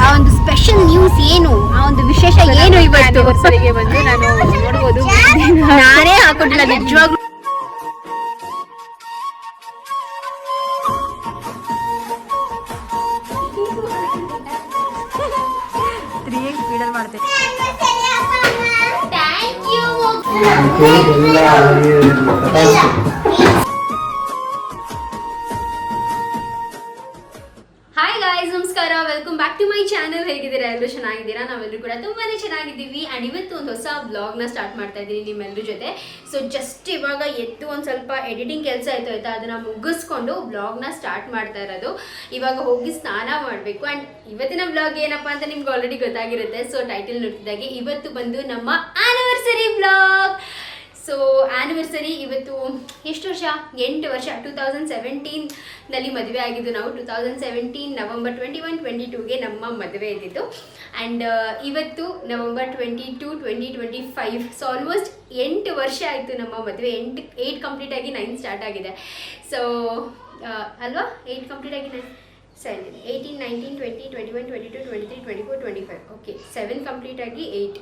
ಆ ಒಂದು special news ಏನು? ಆ ಒಂದು ವಿಶೇಷ ಏನು ಇವತ್ತು? ನಾನು ನೋಡ್ಬೋದು. ನಾನೇ ಹಾಕೊಟ್ಟಿಲ್ಲ ನಿಜವಾಗ್ಲೂ. ಸೊ ಜಸ್ಟ್ ಇವಾಗ ಎದ್ದು ಒಂದು ಸ್ವಲ್ಪ ಎಡಿಟಿಂಗ್ ಕೆಲಸ ಆಯಿತು ಆಯ್ತಾ? ಅದನ್ನು ಮುಗಿಸ್ಕೊಂಡು ಬ್ಲಾಗ್ನ ಸ್ಟಾರ್ಟ್ ಮಾಡ್ತಾ ಇರೋದು. ಇವಾಗ ಹೋಗಿ ಸ್ನಾನ ಮಾಡಬೇಕು. ಆ್ಯಂಡ್ ಇವತ್ತಿನ ಬ್ಲಾಗ್ ಏನಪ್ಪಾ ಅಂತ ನಿಮ್ಗೆ ಆಲ್ರೆಡಿ ಗೊತ್ತಾಗಿರುತ್ತೆ. ಸೊ ಟೈಟಲ್ ನೋಡ್ತಿದ್ದಾಗೆ, ಇವತ್ತು ಬಂದು ನಮ್ಮ ಆನಿವರ್ಸರಿ ಬ್ಲಾಗ್ ಸೊ ಆ್ಯನಿವರ್ಸರಿ ಇವತ್ತು ಎಷ್ಟು ವರ್ಷ? ಎಂಟು ವರ್ಷ. ಟೂ ತೌಸಂಡ್ ಸೆವೆಂಟೀನಲ್ಲಿ ಮದುವೆ ಆಗಿದ್ದು ನಾವು. Two thousand seventeen November twenty one twenty ಟೂಗೆ ನಮ್ಮ ಮದುವೆ ಇದ್ದಿತ್ತು ಆ್ಯಂಡ್ ಇವತ್ತು November twenty two twenty twenty five so almost ಎಂಟು ವರ್ಷ ಆಯಿತು ನಮ್ಮ ಮದುವೆ. ಎಂಟು ಏಯ್ಟ್ ಕಂಪ್ಲೀಟ್ ಆಗಿ ನೈನ್ ಸ್ಟಾರ್ಟ್ ಆಗಿದೆ. ಸೊ ಅಲ್ವಾ? ಏಯ್ಟ್ ಕಂಪ್ಲೀಟ್ ಆಗಿ ನೈನ್ ಸರಿ eighteen nineteen twenty twenty one twenty two twenty three twenty four twenty five okay seven complete ಆಗಿ eight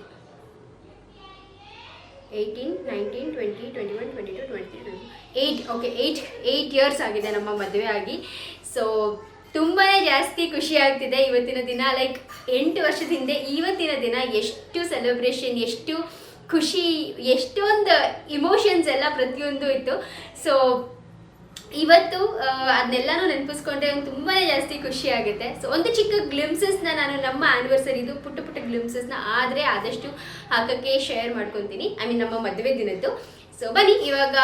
eighteen nineteen twenty twenty one twenty two twenty eight okay years ಆಗಿದೆ ನಮ್ಮ ಮದುವೆ ಆಗಿ. So ತುಂಬಾ ಜಾಸ್ತಿ ಖುಷಿ ಆಗ್ತಿದೆ ಇವತ್ತಿನ ದಿನ. ಲೈಕ್ ಎಂಟು ವರ್ಷದ ಹಿಂದೆ ಇವತ್ತಿನ ದಿನ ಎಷ್ಟು ಸೆಲೆಬ್ರೇಷನ್ ಎಷ್ಟು ಖುಷಿ, ಎಷ್ಟೊಂದು ಇಮೋಷನ್ಸ್ ಎಲ್ಲ ಪ್ರತಿಯೊಂದು ಇತ್ತು. ಸೊ ಇವತ್ತು ಅದನ್ನೆಲ್ಲನೂ ನೆನಪಿಸ್ಕೊಂಡ್ರೆ ಒಂದು ತುಂಬಾ ಜಾಸ್ತಿ ಖುಷಿ ಆಗುತ್ತೆ. ಸೊ ಒಂದು ಚಿಕ್ಕ ಗ್ಲಿಮ್ಸಸ್ನ ನಾನು ನಮ್ಮ ಆ್ಯನಿವರ್ಸರಿದು ಪುಟ್ಟ ಪುಟ್ಟ ಗ್ಲಿಮ್ಸಸ್ನ ಆದರೆ ಆದಷ್ಟು ಹಾಕೋಕ್ಕೆ ಶೇರ್ ಮಾಡ್ಕೊತೀನಿ. ಐ ಮೀನ್ ನಮ್ಮ ಮದುವೆ ದಿನದ್ದು. ಸೊ ಬನ್ನಿ, ಇವಾಗ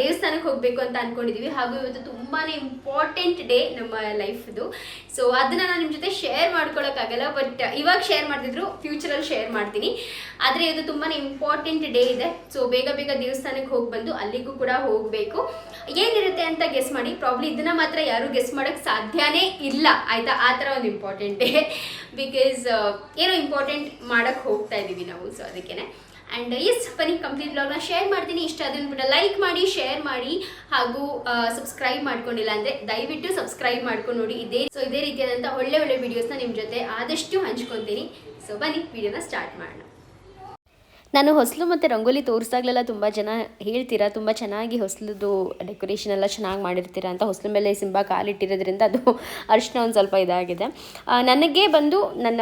ದೇವಸ್ಥಾನಕ್ಕೆ ಹೋಗಬೇಕು ಅಂತ ಅಂದ್ಕೊಂಡಿದ್ದೀವಿ ಹಾಗೂ ಇವತ್ತು ತುಂಬಾ ಇಂಪಾರ್ಟೆಂಟ್ ಡೇ ನಮ್ಮ ಲೈಫ್ದು ಸೊ ಅದನ್ನು ನಾನು ನಿಮ್ಮ ಜೊತೆ ಶೇರ್ ಮಾಡ್ಕೊಳ್ಳೋಕ್ಕಾಗಲ್ಲ ಬಟ್ ಇವಾಗ ಶೇರ್ ಮಾಡ್ತಿದ್ರು ಫ್ಯೂಚರಲ್ಲಿ ಶೇರ್ ಮಾಡ್ತೀನಿ. ಆದರೆ ಇದು ತುಂಬಾ ಇಂಪಾರ್ಟೆಂಟ್ ಡೇ ಇದೆ. ಸೊ ಬೇಗ ಬೇಗ ದೇವಸ್ಥಾನಕ್ಕೆ ಹೋಗಿ ಬಂದು ಅಲ್ಲಿಗೂ ಕೂಡ ಹೋಗಬೇಕು. ಏನಿರುತ್ತೆ ಅಂತ ಗೆಸ್ ಮಾಡಿ. ಪ್ರಾಬ್ಲಿ ಇದನ್ನ ಮಾತ್ರ ಯಾರು ಗೆಸ್ ಮಾಡೋಕೆ ಸಾಧ್ಯನೇ ಇಲ್ಲ. ಆಯ್ತಾ? ಆ ಥರ ಒಂದು ಇಂಪಾರ್ಟೆಂಟ್ ಡೇ ಬಿಕಾಸ್ ಏನೋ ಇಂಪಾರ್ಟೆಂಟ್ ಮಾಡೋಕ್ಕೆ ಹೋಗ್ತಾ ಇದ್ದೀವಿ ನಾವು. ಸೊ ಅದಕ್ಕೇನೆ. ಆ್ಯಂಡ್ ಎಸ್ ಬನ್ನಿ ಕಂಪ್ಲೀಟ್ ಬ್ಲಾಗ್ನ ಶೇರ್ ಮಾಡ್ತೀನಿ. ಇಷ್ಟ ಅದನ್ನು ಲೈಕ್ ಮಾಡಿ ಶೇರ್ ಮಾಡಿ, ಹಾಗೂ ಸಬ್ಸ್ಕ್ರೈಬ್ ಮಾಡ್ಕೊಂಡಿಲ್ಲ ಅಂದರೆ ದಯವಿಟ್ಟು ಸಬ್ಸ್ಕ್ರೈಬ್ ಮಾಡ್ಕೊಂಡು ನೋಡಿ. ಇದೇ ಸೊ ಇದೇ ರೀತಿಯಾದಂಥ ಒಳ್ಳೆ ಒಳ್ಳೆ ವೀಡಿಯೋಸ್ನ ನಿಮ್ಮ ಜೊತೆ ಆದಷ್ಟು ಹಂಚ್ಕೊತೀನಿ. ಸೊ ಬನ್ನಿ ವಿಡಿಯೋನ ಸ್ಟಾರ್ಟ್ ಮಾಡೋಣ. ನಾನು ಹೊಸಲು ಮತ್ತು ರಂಗೋಲಿ ತೋರಿಸ್ದಾಗಲೆಲ್ಲ ತುಂಬ ಜನ ಹೇಳ್ತೀರಾ, ತುಂಬ ಚೆನ್ನಾಗಿ ಹೊಸಲದು ಡೆಕೋರೇಷನ್ ಎಲ್ಲ ಚೆನ್ನಾಗಿ ಮಾಡಿರ್ತೀರಾ ಅಂತ. ಹೊಸಲು ಮೇಲೆ ಸಿಂಬ ಕಾಲಿಟ್ಟಿರೋದ್ರಿಂದ ಅದು ಅರಿಶಿನ ಒಂದು ಸ್ವಲ್ಪ ಇದಾಗಿದೆ. ನನಗೆ ಬಂದು ನನ್ನ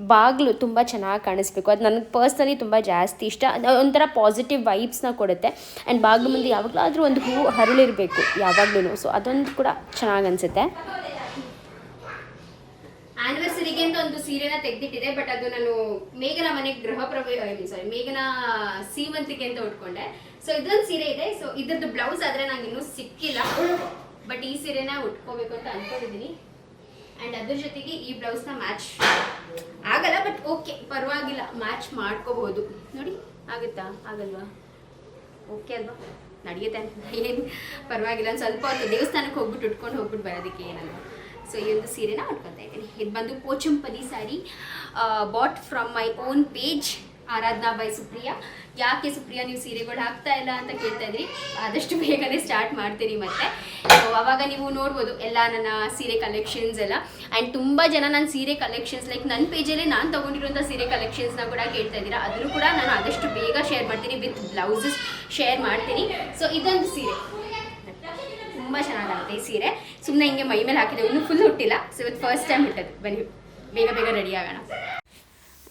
ಬಾಗಿಲು ತುಂಬ ಚೆನ್ನಾಗಿ ಕಾಣಿಸ್ಬೇಕು. ಅದು ನನಗೆ ಪರ್ಸ್ನಲಿ ತುಂಬ ಜಾಸ್ತಿ ಇಷ್ಟ. ಒಂಥರ ಪಾಸಿಟಿವ್ ವೈಬ್ಸ್ನ ಕೊಡುತ್ತೆ. ಆ್ಯಂಡ್ ಬಾಗಿಲು ಮುಂದೆ ಯಾವಾಗಲಾದರೂ ಒಂದು ಹೂವು ಹರಳಿರಬೇಕು ಯಾವಾಗಲೂ ಸೊ ಅದೊಂದು ಕೂಡ ಚೆನ್ನಾಗಿ ಅನಿಸುತ್ತೆ. ಆನಿವರ್ಸರಿಗೆ ಅಂತ ಒಂದು ಸೀರೆನ ತೆಗೆದಿಟ್ಟಿದೆ ಬಟ್ ಅದು ನಾನು ಮೇಘನ ಮನೆಗೆ ಗೃಹ ಪ್ರವೇಶ ಸಾರಿ ಮೇಘನ ಸೀಮಂತಿಕೆ ಅಂತ ಉಟ್ಕೊಂಡೆ. ಸೊ ಇದೊಂದು ಸೀರೆ ಇದೆ. ಸೊ ಇದ್ರದ್ದು ಬ್ಲೌಸ್ ಆದರೆ ನಂಗೆ ಇನ್ನೂ ಸಿಕ್ಕಿಲ್ಲ. ಬಟ್ ಈ ಸೀರೆನ ಉಟ್ಕೋಬೇಕು ಅಂತ ಅನ್ಕೊಂಡಿದ್ದೀನಿ. ಅಂಡ್ ಅದ್ರ ಜೊತೆಗೆ ಈ ಬ್ಲೌಸ್ನ ಮ್ಯಾಚ್ ಆಗಲ್ಲ ಬಟ್ ಓಕೆ ಪರವಾಗಿಲ್ಲ ಮ್ಯಾಚ್ ಮಾಡ್ಕೋಬಹುದು ನೋಡಿ, ಆಗುತ್ತಾ? ಆಗಲ್ವಾ? ಓಕೆ ಅಲ್ವಾ? ನಡೆಯುತ್ತೆ ಏನು? ಪರವಾಗಿಲ್ಲ, ಒಂದು ಸ್ವಲ್ಪ ಹೊತ್ತು ದೇವಸ್ಥಾನಕ್ಕೆ ಹೋಗ್ಬಿಟ್ಟು ಉಟ್ಕೊಂಡು ಹೋಗ್ಬಿಟ್ಟು ಬರೋದಕ್ಕೆ ಏನಲ್ವಾ? ಸೊ ಈ ಒಂದು ಸೀರೆನ ಉಟ್ಕೊತಾ ಇದ್ದೀನಿ. ಇದು ಬಂದು Pochampalli saree bought from my own page Aradhana by Supriya. ಯಾಕೆ ಸುಪ್ರಿಯಾ, ನೀವು ಸೀರೆಗಳು ಹಾಕ್ತಾ ಇಲ್ಲ ಅಂತ ಕೇಳ್ತಾ ಇದ್ರಿ? ಆದಷ್ಟು ಬೇಗನೆ ಸ್ಟಾರ್ಟ್ ಮಾಡ್ತೀನಿ ಮತ್ತೆ. ಅವಾಗ ನೀವು ನೋಡ್ಬೋದು ಎಲ್ಲ ನನ್ನ ಸೀರೆ ಕಲೆಕ್ಷನ್ಸ್ ಎಲ್ಲ. ಆ್ಯಂಡ್ ತುಂಬ ಜನ ನನ್ನ ಸೀರೆ ಕಲೆಕ್ಷನ್ಸ್ ಲೈಕ್ ನನ್ನ ಪೇಜಲ್ಲೇ ನಾನು ತೊಗೊಂಡಿರುವಂಥ ಸೀರೆ ಕಲೆಕ್ಷನ್ಸ್ನ ಕೂಡ ಕೇಳ್ತಾ ಇದ್ದೀರಾ. ಅದನ್ನು ಕೂಡ ನಾನು ಆದಷ್ಟು ಬೇಗ ಶೇರ್ ಮಾಡ್ತೀನಿ ವಿತ್ ಬ್ಲೌಸಸ್ ಶೇರ್ ಮಾಡ್ತೀನಿ. ಸೊ ಇದೊಂದು ಸೀರೆ. ತುಂಬ ಚೆನ್ನಾಗಾಗುತ್ತೆ ಈ ಸೀರೆ. ಸುಮ್ಮನೆ ಹಿಂಗೆ ಮೈ ಮೇಲೆ ಹಾಕಿದೆ ಇನ್ನೂ ಫುಲ್ ಹುಟ್ಟಿಲ್ಲ. ಸೊ ಇವತ್ತು ಫಸ್ಟ್ ಟೈಮ್ ಹುಟ್ಟದು ಬನ್ನಿ, ಬೇಗ ಬೇಗ ರೆಡಿ ಆಗೋಣ.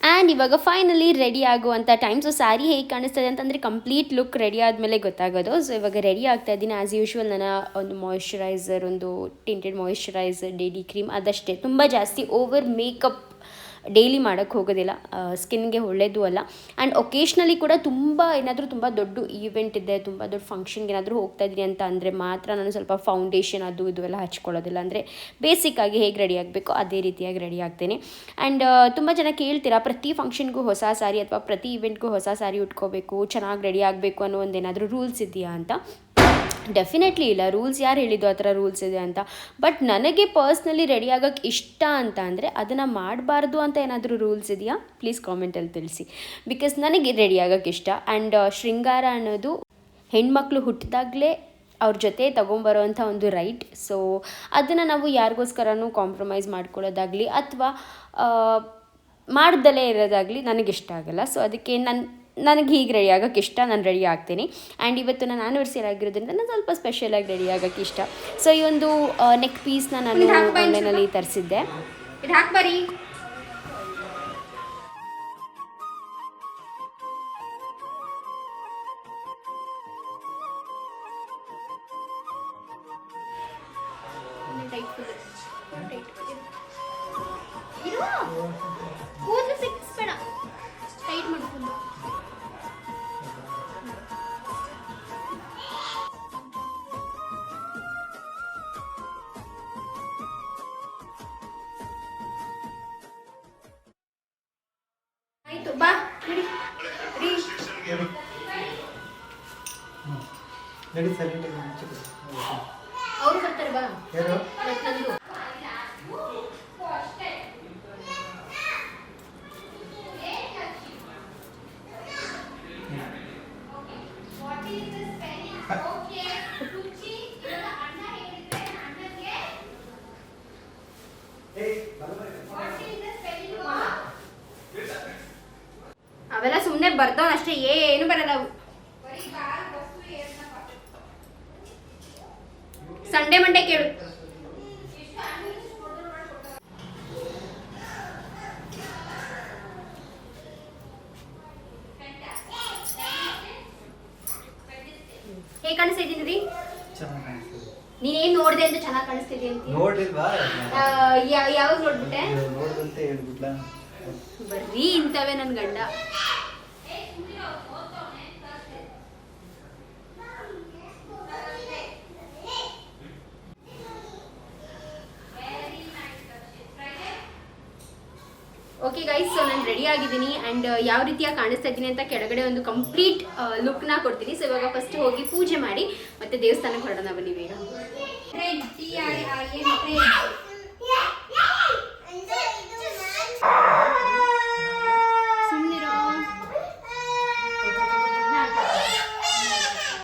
ಆ್ಯಂಡ್ ಇವಾಗ ಫೈನಲಿ ರೆಡಿ ಆಗುವಂಥ ಟೈಮ್ ಸೊ ಸ್ಯಾರಿ ಹೇಗೆ ಕಾಣಿಸ್ತದೆ ಅಂತಂದರೆ ಕಂಪ್ಲೀಟ್ ಲುಕ್ ರೆಡಿ ಆದಮೇಲೆ ಗೊತ್ತಾಗೋದು. ಸೊ ಇವಾಗ ರೆಡಿ ಆಗ್ತಾ ಇದ್ದೀನಿ. ಆ್ಯಸ್ ಯೂಶ್ವಲ್ ನನ್ನ ಒಂದು ಮಾಯಿಶ್ಚರೈಸರ್ ಒಂದು ಟಿಂಟೆಡ್ ಮಾಯಿಶ್ಚರೈಸರ್ ಡೇಡಿ ಕ್ರೀಮ್ ಅದಷ್ಟೇ. ತುಂಬ ಜಾಸ್ತಿ ಓವರ್ ಮೇಕಪ್ ಡೈಲಿ ಮಾಡೋಕ್ಕೆ ಹೋಗೋದಿಲ್ಲ ಸ್ಕಿನ್ಗೆ ಒಳ್ಳೆಯದು ಅಲ್ಲ. ಆ್ಯಂಡ್ ಒಕೇಶ್ನಲಿ ಕೂಡ ತುಂಬ ಏನಾದರೂ ತುಂಬ ದೊಡ್ಡ ಈವೆಂಟ್ ಇದೆ, ತುಂಬ ದೊಡ್ಡ ಫಂಕ್ಷನ್ಗೆ ಏನಾದರೂ ಹೋಗ್ತಾ ಇದ್ದೀನಿ ಅಂತ ಅಂದರೆ ಮಾತ್ರ ನಾನು ಸ್ವಲ್ಪ ಫೌಂಡೇಶನ್ ಅದು ಇದು ಎಲ್ಲ ಹಚ್ಕೊಳ್ಳೋದಿಲ್ಲ. ಅಂದರೆ ಬೇಸಿಕ್ಕಾಗಿ ಹೇಗೆ ರೆಡಿ ಆಗಬೇಕು ಅದೇ ರೀತಿಯಾಗಿ ರೆಡಿ ಆಗ್ತೇನೆ. ಆ್ಯಂಡ್ ತುಂಬ ಜನ ಕೇಳ್ತೀರಾ, ಪ್ರತಿ ಫಂಕ್ಷನ್ಗೂ ಹೊಸ ಸಾರಿ ಅಥವಾ ಪ್ರತಿ ಇವೆಂಟ್ಗೂ ಹೊಸ ಸಾರಿ ಉಟ್ಕೋಬೇಕು, ಚೆನ್ನಾಗಿ ರೆಡಿ ಆಗಬೇಕು ಅನ್ನೋ ಒಂದು ಏನಾದರೂ ರೂಲ್ಸ್ ಇದೆಯಾ ಅಂತ? ಡೆಫಿನೆಟ್ಲಿ ಇಲ್ಲ. ರೂಲ್ಸ್ ಯಾರು ಹೇಳಿದ್ದು ಆ ಥರ ರೂಲ್ಸ್ ಇದೆ ಅಂತ. ಬಟ್ ನನಗೆ ಪರ್ಸ್ನಲಿ ರೆಡಿ ಆಗೋಕ್ಕೆ ಇಷ್ಟ ಅಂತ ಅಂದರೆ ಅದನ್ನು ಮಾಡಬಾರ್ದು ಅಂತ ಏನಾದರೂ ರೂಲ್ಸ್ ಇದೆಯಾ? ಪ್ಲೀಸ್ ಕಾಮೆಂಟಲ್ಲಿ ತಿಳಿಸಿ. ಬಿಕಾಸ್ ನನಗೆ ರೆಡಿ ಆಗೋಕ್ಕೆ ಇಷ್ಟ. ಆ್ಯಂಡ್ ಶೃಂಗಾರ ಅನ್ನೋದು ಹೆಣ್ಮಕ್ಳು ಹುಟ್ಟಿದಾಗಲೇ ಅವ್ರ ಜೊತೆ ತೊಗೊಂಬರೋವಂಥ ಒಂದು ರೈಟ್ ಸೊ ಅದನ್ನು ನಾವು ಯಾರಿಗೋಸ್ಕರನೂ ಕಾಂಪ್ರಮೈಸ್ ಮಾಡ್ಕೊಳ್ಳೋದಾಗಲಿ ಅಥವಾ ಮಾಡ್ದಲೇ ಇರೋದಾಗಲಿ ನನಗಿಷ್ಟ ಆಗಲ್ಲ. ಸೊ ಅದಕ್ಕೆ ನನ್ನ ನನಗೆ ಹೀಗೆ ರೆಡಿ ಆಗೋಕ್ಕೆ ಇಷ್ಟ ನಾನು ರೆಡಿ ಆಗ್ತೀನಿ. ಆ್ಯಂಡ್ ಇವತ್ತು ನಾನು ಆ್ಯನಿವರ್ಸರಿ ಆಗಿರೋದ್ರಿಂದ ನಾನು ಸ್ವಲ್ಪ ಸ್ಪೆಷಲಾಗಿ ರೆಡಿ ಆಗೋಕ್ಕೆ ಇಷ್ಟ. ಸೊ ಈ ಒಂದು ನೆಕ್ ಪೀಸ್ನ ನಾನು ಆನ್ಲೈನಲ್ಲಿ ತರಿಸಿದ್ದೆ. ಇದು ಹಾಕ್ಬರಿ ಅವ್ರು ಬರ್ತಾರೆ ಬಾ ಯಾರು ಮತ್ತ್ ನಂದು ಅವೆಲ್ಲ ಸುಮ್ಮನೆ ಬರ್ತಾವ ಅಷ್ಟೇ ಏನು ಬರಲ್ಲ ಅವು ಸಂಡೇ ಮಂಡೇ ಕೇಳು ಹೇಗೆ ಕಾಣಿಸ್ತಾ ಇದ್ದೀನಿ ರೀ ಚೆನ್ನಾಗಿ ಕಾಣಿಸ್ತದೆ ನೀನೇನ್ ನೋಡ್ದೆ ಅಂತ ಚೆನ್ನಾಗಿ ಕಾಣಿಸ್ತಿದೆ ಅಂತ ನೋಡ್ಲಿಲ್ವಾ ಯಾವಾಗ ನೋಡ್ಬಿಟ್ಟೆ ನೋಡ್ದಂತೆ ಹೇಳ್ಬಿಟ್ಲ ಬರ್ರಿ ಇಂಥವೇ ನನ್ನ ಗಂಡ. ಓಕೆ ಗೈಸ್ ಸೊ ನಾನು ರೆಡಿ ಆಗಿದ್ದೀನಿ ಆ್ಯಂಡ್ ಯಾವ ರೀತಿಯಾಗಿ ಕಾಣಿಸ್ತಾ ಇದ್ದೀನಿ ಅಂತ ಕೆಳಗಡೆ ಒಂದು ಕಂಪ್ಲೀಟ್ ಲುಕ್ನ ಕೊಡ್ತೀನಿ. ಸೊ ಇವಾಗ ಫಸ್ಟ್ ಹೋಗಿ ಪೂಜೆ ಮಾಡಿ ಮತ್ತೆ ದೇವಸ್ಥಾನಕ್ಕೆ ಹೊರಡೋಣ ಬನ್ನಿ ಬೇಗ ಸುಮ್ಮನಿರೋ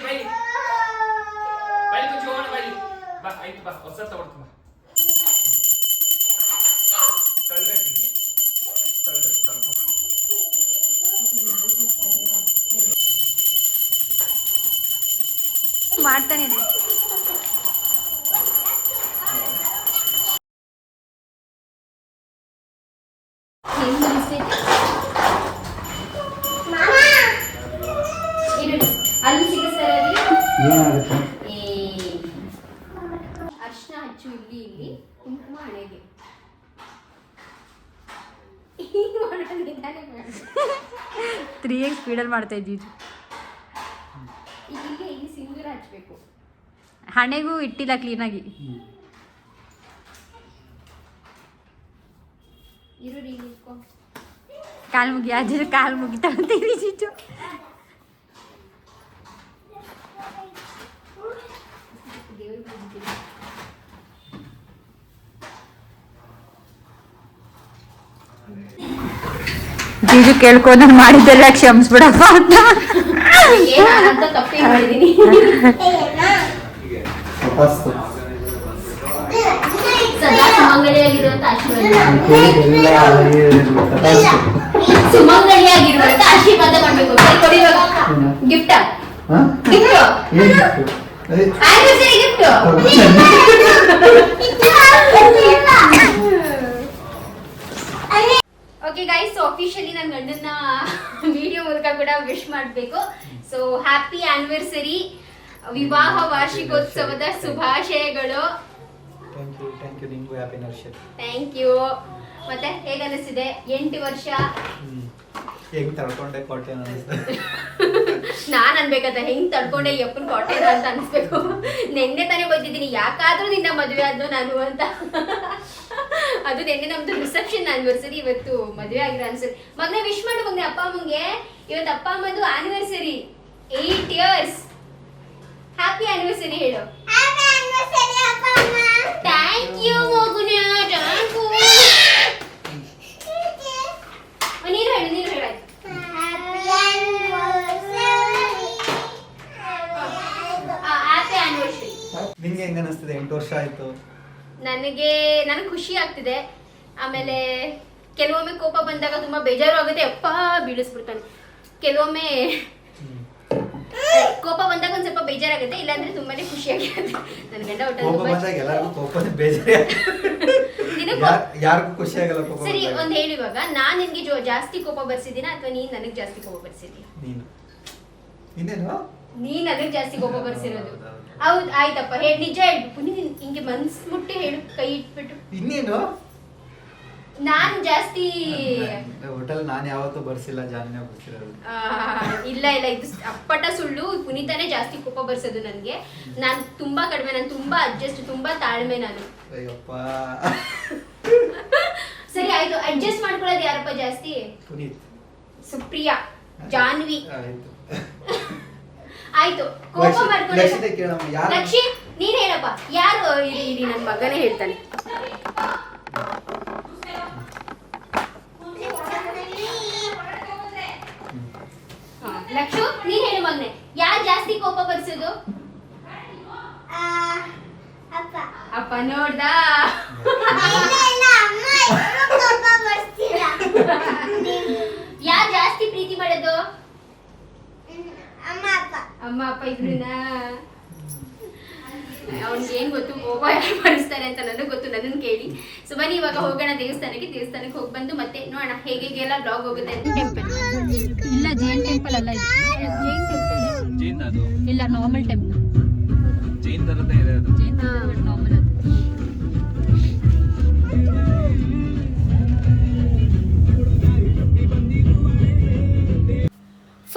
ಬೈಲಿ ಬೈಲಿ ಕುಚ್ಚು ಹೋಗೋಣ ಬೈಲಿ ಬಾ ಹೊಸ ತಗೊಳ್ತೀನಿ. ಮಾಡ್ತಾನೆ ಸ್ಪೀಡಲ್ಲಿ ಮಾಡ್ತಾ ಇದ್ದೀವಿ ಈಗ ಇಲ್ಲಿಗೆ ಇಲ್ಲಿ ಸಿಂಧೂರ ಹಚ್ಬೇಕು ಹಣೆಗೂ ಇಟ್ಟಿಲ್ಲ ಕ್ಲೀನಾಗಿ ಇರು ರೀ ನಿಂತ್ಕೊ ಕಾಲು ಮುಗಿ ಅಜ್ಜಿ ಕಾಲು ಮುಗಿ ತಗೊಂತೀವಿ ಚಿಚ್ಚು ದೇವ್ರಿಗೆ ಬಿಡ್ತೀನಿ ಜೀಜು ಕೇಳ್ಕೊಂಡು ಮಾಡಿದ್ದೆಲ್ಲ ಕ್ಷಮಿಸ್ಬಿಡಪ್ಪ ಅಂತ ಆಶೀರ್ವಾದ ಮಾಡ್ಬೇಕು ಗಿಫ್ಟ್ ಹಾ gift gift okay guys officially ನನ್ನ ಗಂಡನ್ನ ವಿಡಿಯೋ ಮೂಲಕ ಕೂಡ ವಿಶ್ ಮಾಡಬೇಕು. ಸೊ ಹ್ಯಾಪಿ ಆನಿವರ್ಸರಿ ವಿವಾಹ ವಾರ್ಷಿಕೋತ್ಸವದ ಶುಭಾಶಯಗಳು. ಥ್ಯಾಂಕ್ ಯು ಮತ್ತೆ ಹೇಗೆ ಅನಿಸಿದೆ ಎಂಟು ವರ್ಷ. ಹೆಂಗ್ ತಡ್ಕೊಂಡೆ ಅನಿಸ್ತದೆ ನಾನ್ ಅನ್ಬೇಕಂತ ಹೆಂಗ್ ತಡ್ಕೊಂಡೆ ಯಪ್ಪನ್ ಕೊಟ್ಟೆ ಅಂತ ಅನ್ಸ್ಬೇಕು. ನಿನ್ನೆ ತಾನೇ ಬೈತಿದ್ದೀನಿ ಯಾಕಾದ್ರೂ ನಿನ್ನ ಮದುವೆ ಆದ್ನು ನಾನು ಅಂತ. ಅದು ನಿನ್ನೆ ನಮ್ದು ರಿಸೆಪ್ಷನ್ ಆನಿವರ್ಸರಿ ಇವತ್ತು ಮದುವೆ ಆಗಿರೋ ಅನ್ಸರಿ ಮಗನ ವಿಶ್ ಮಾಡು ಮಗನ ಅಪ್ಪ ಅಮ್ಮಂಗೆ. ಇವತ್ತು ಅಪ್ಪ ಅಮ್ಮದು anniversary eight years happy anniversary ಹೇಳು. ಥ್ಯಾಂಕ್ ಯು ಮಗುನ. ಥ್ಯಾಂಕ್ ಯು ನೀರು ಹೇಳು ನೀರು ಹೇಳು ವರ್ಷ ಆನಿವರ್ಸರಿ ನನಗೆ ನನಗೆ ಖುಷಿ ಆಗ್ತಿದೆ. ಆಮೇಲೆ ಕೆಲವೊಮ್ಮೆ ಕೋಪ ಬಂದಾಗ ತುಂಬಾ ಬೇಜಾರು ಆಗುತ್ತೆ. ಅಪ್ಪ ಬೀಳಿಸ್ಬಿಡ್ತಾನೆ. ಕೆಲವೊಮ್ಮೆ ಕೋಪ ಬಂದಾಗ ಒಂದ್ ಸ್ವಲ್ಪ ಬೇಜಾರಾಗುತ್ತೆ ಇಲ್ಲಾಂದ್ರೆ ತುಂಬಾನೇ ಖುಷಿ ಆಗಿರುತ್ತೆ ನನ್ನ ಗಂಡ ಒಟ್ಟ ಸರಿ. ಒಂದ್ ಹೇಳಿ ಇವಾಗ. ನಾನ್ ನಿನ್ಗೆ ಜಾಸ್ತಿ ಕೋಪ ಬರ್ಸಿದ್ದೀನ ಅಥವಾ ನೀನ್ ನನಗ್ ಜಾಸ್ತಿ ಕೋಪ ಬರ್ಸಿದ್ದಿ ನೀನು ಅದಕ್ಕೆ ಜಾಸ್ತಿ ಕೋಪ ಬರ್ಸಿರೋದು. ಹೌದ್ ಆಯ್ತಪ್ಪ ಹೇಳಿ ನಿಜ ಹೇಳ್ಬೇಕು. ನೀನ್ ಹಿಂಗೆ ಮನ್ಸ್ ಮುಟ್ಟಿ ಹೇಳು ಕೈ ಇಟ್ಬಿಟ್ಟು ಇನ್ನೇನು? ನಾನ್ ಜಾಸ್ತಿ ಹೋಟೆಲ್ ನಾನು ಯಾವತ್ತೂ ಬರ್ಸಿಲ್ಲ ಜಾನಿನೇ ಬರ್ಸಿರೋದು. ಇಲ್ಲ ಇಲ್ಲ ಇದು ಅಪ್ಪಟ ಸುಳ್ಳು. ಪುನೀತನೇ ಜಾಸ್ತಿ ಕೋಪ ಬರ್ಸೋದು ನನ್ಗೆ. ನಾನ್ ತುಂಬಾ ಕಡಿಮೆ ನಾನು ತುಂಬಾ ಅಡ್ಜಸ್ಟ್ ತುಂಬಾ ತಾಳ್ಮೆ ನಾನು. ಅಯ್ಯಪ್ಪ. ಸರಿ ಆಯ್ತು ಅಡ್ಜಸ್ಟ್ ಮಾಡ್ಕೊಳ್ಳೋದು ಯಾರಪ್ಪ ಜಾಸ್ತಿ? ಪುನೀತ್. ಸುಪ್ರಿಯಾ ಜಾನ್ವಿ. ಆಯ್ತು. ಆಯ್ತು ಕೋಪ ಲಕ್ಷಿ- ಮಾಡ್ಕೊಳ್ಳೋದು ಲಕ್ಷಿತೆ ಕೇಳಮ್ಮ ಯಾರು? ಲಕ್ಷಿ ನೀನ್ ಹೇಳಪ್ಪ. ಯಾರು ಇರಿ ಇರಿ ನನ್ನ ಮಗನೇ ಹೇಳ್ತಾನೆ? ಹಾ, ಲಕ್ಷು ನೀನ್ ಹೇಳು ಮಗನೆ. ಯಾರು ಜಾಸ್ತಿ ಕೋಪ ಬರ್ಸೋದು ಅಪ್ಪ. ನೋಡ್ದಾ? ಯಾರು ಜಾಸ್ತಿ ಪ್ರೀತಿ ಮಾಡೋದು ಅಮ್ಮ ಅಪ್ಪ ಇದ್ರಿನ? ಅವ್ನಿಗೆ ಏನ್ ಗೊತ್ತು? ಹೋಗೋ ಯಾರು ಮಾಡಿಸ್ತಾರೆ ಅಂತ ನನಗೆ ಗೊತ್ತು ನನ್ನ ಕೇಳಿ. ಸೊ ಬನ್ನಿ ಇವಾಗ ಹೋಗೋಣ ದೇವಸ್ಥಾನಕ್ಕೆ. ದೇವಸ್ಥಾನಕ್ಕೆ ಹೋಗಿ ಬಂದು ಮತ್ತೆ ನೋಡೋಣ ಹೇಗೆ ಹೇಗೆಲ್ಲ ಬ್ಲಾಗ್ ಹೋಗುತ್ತೆ ಅಂತ ಟೆಂಪಲ್ ಇಲ್ಲ ಜೈನ್ ಟೆಂಪಲ್ ಅಲ್ಲ ಇದು. ಜೈನ್ ಟೆಂಪಲ್ ಜೈನ್ ಅದು. ಇಲ್ಲ ನಾರ್ಮಲ್ ಟೆಂಪಲ್ ಜೈನ್ ತರದೇ ಇದೆ ಅದು. ಜೈನ್ ನಾರ್ಮಲ್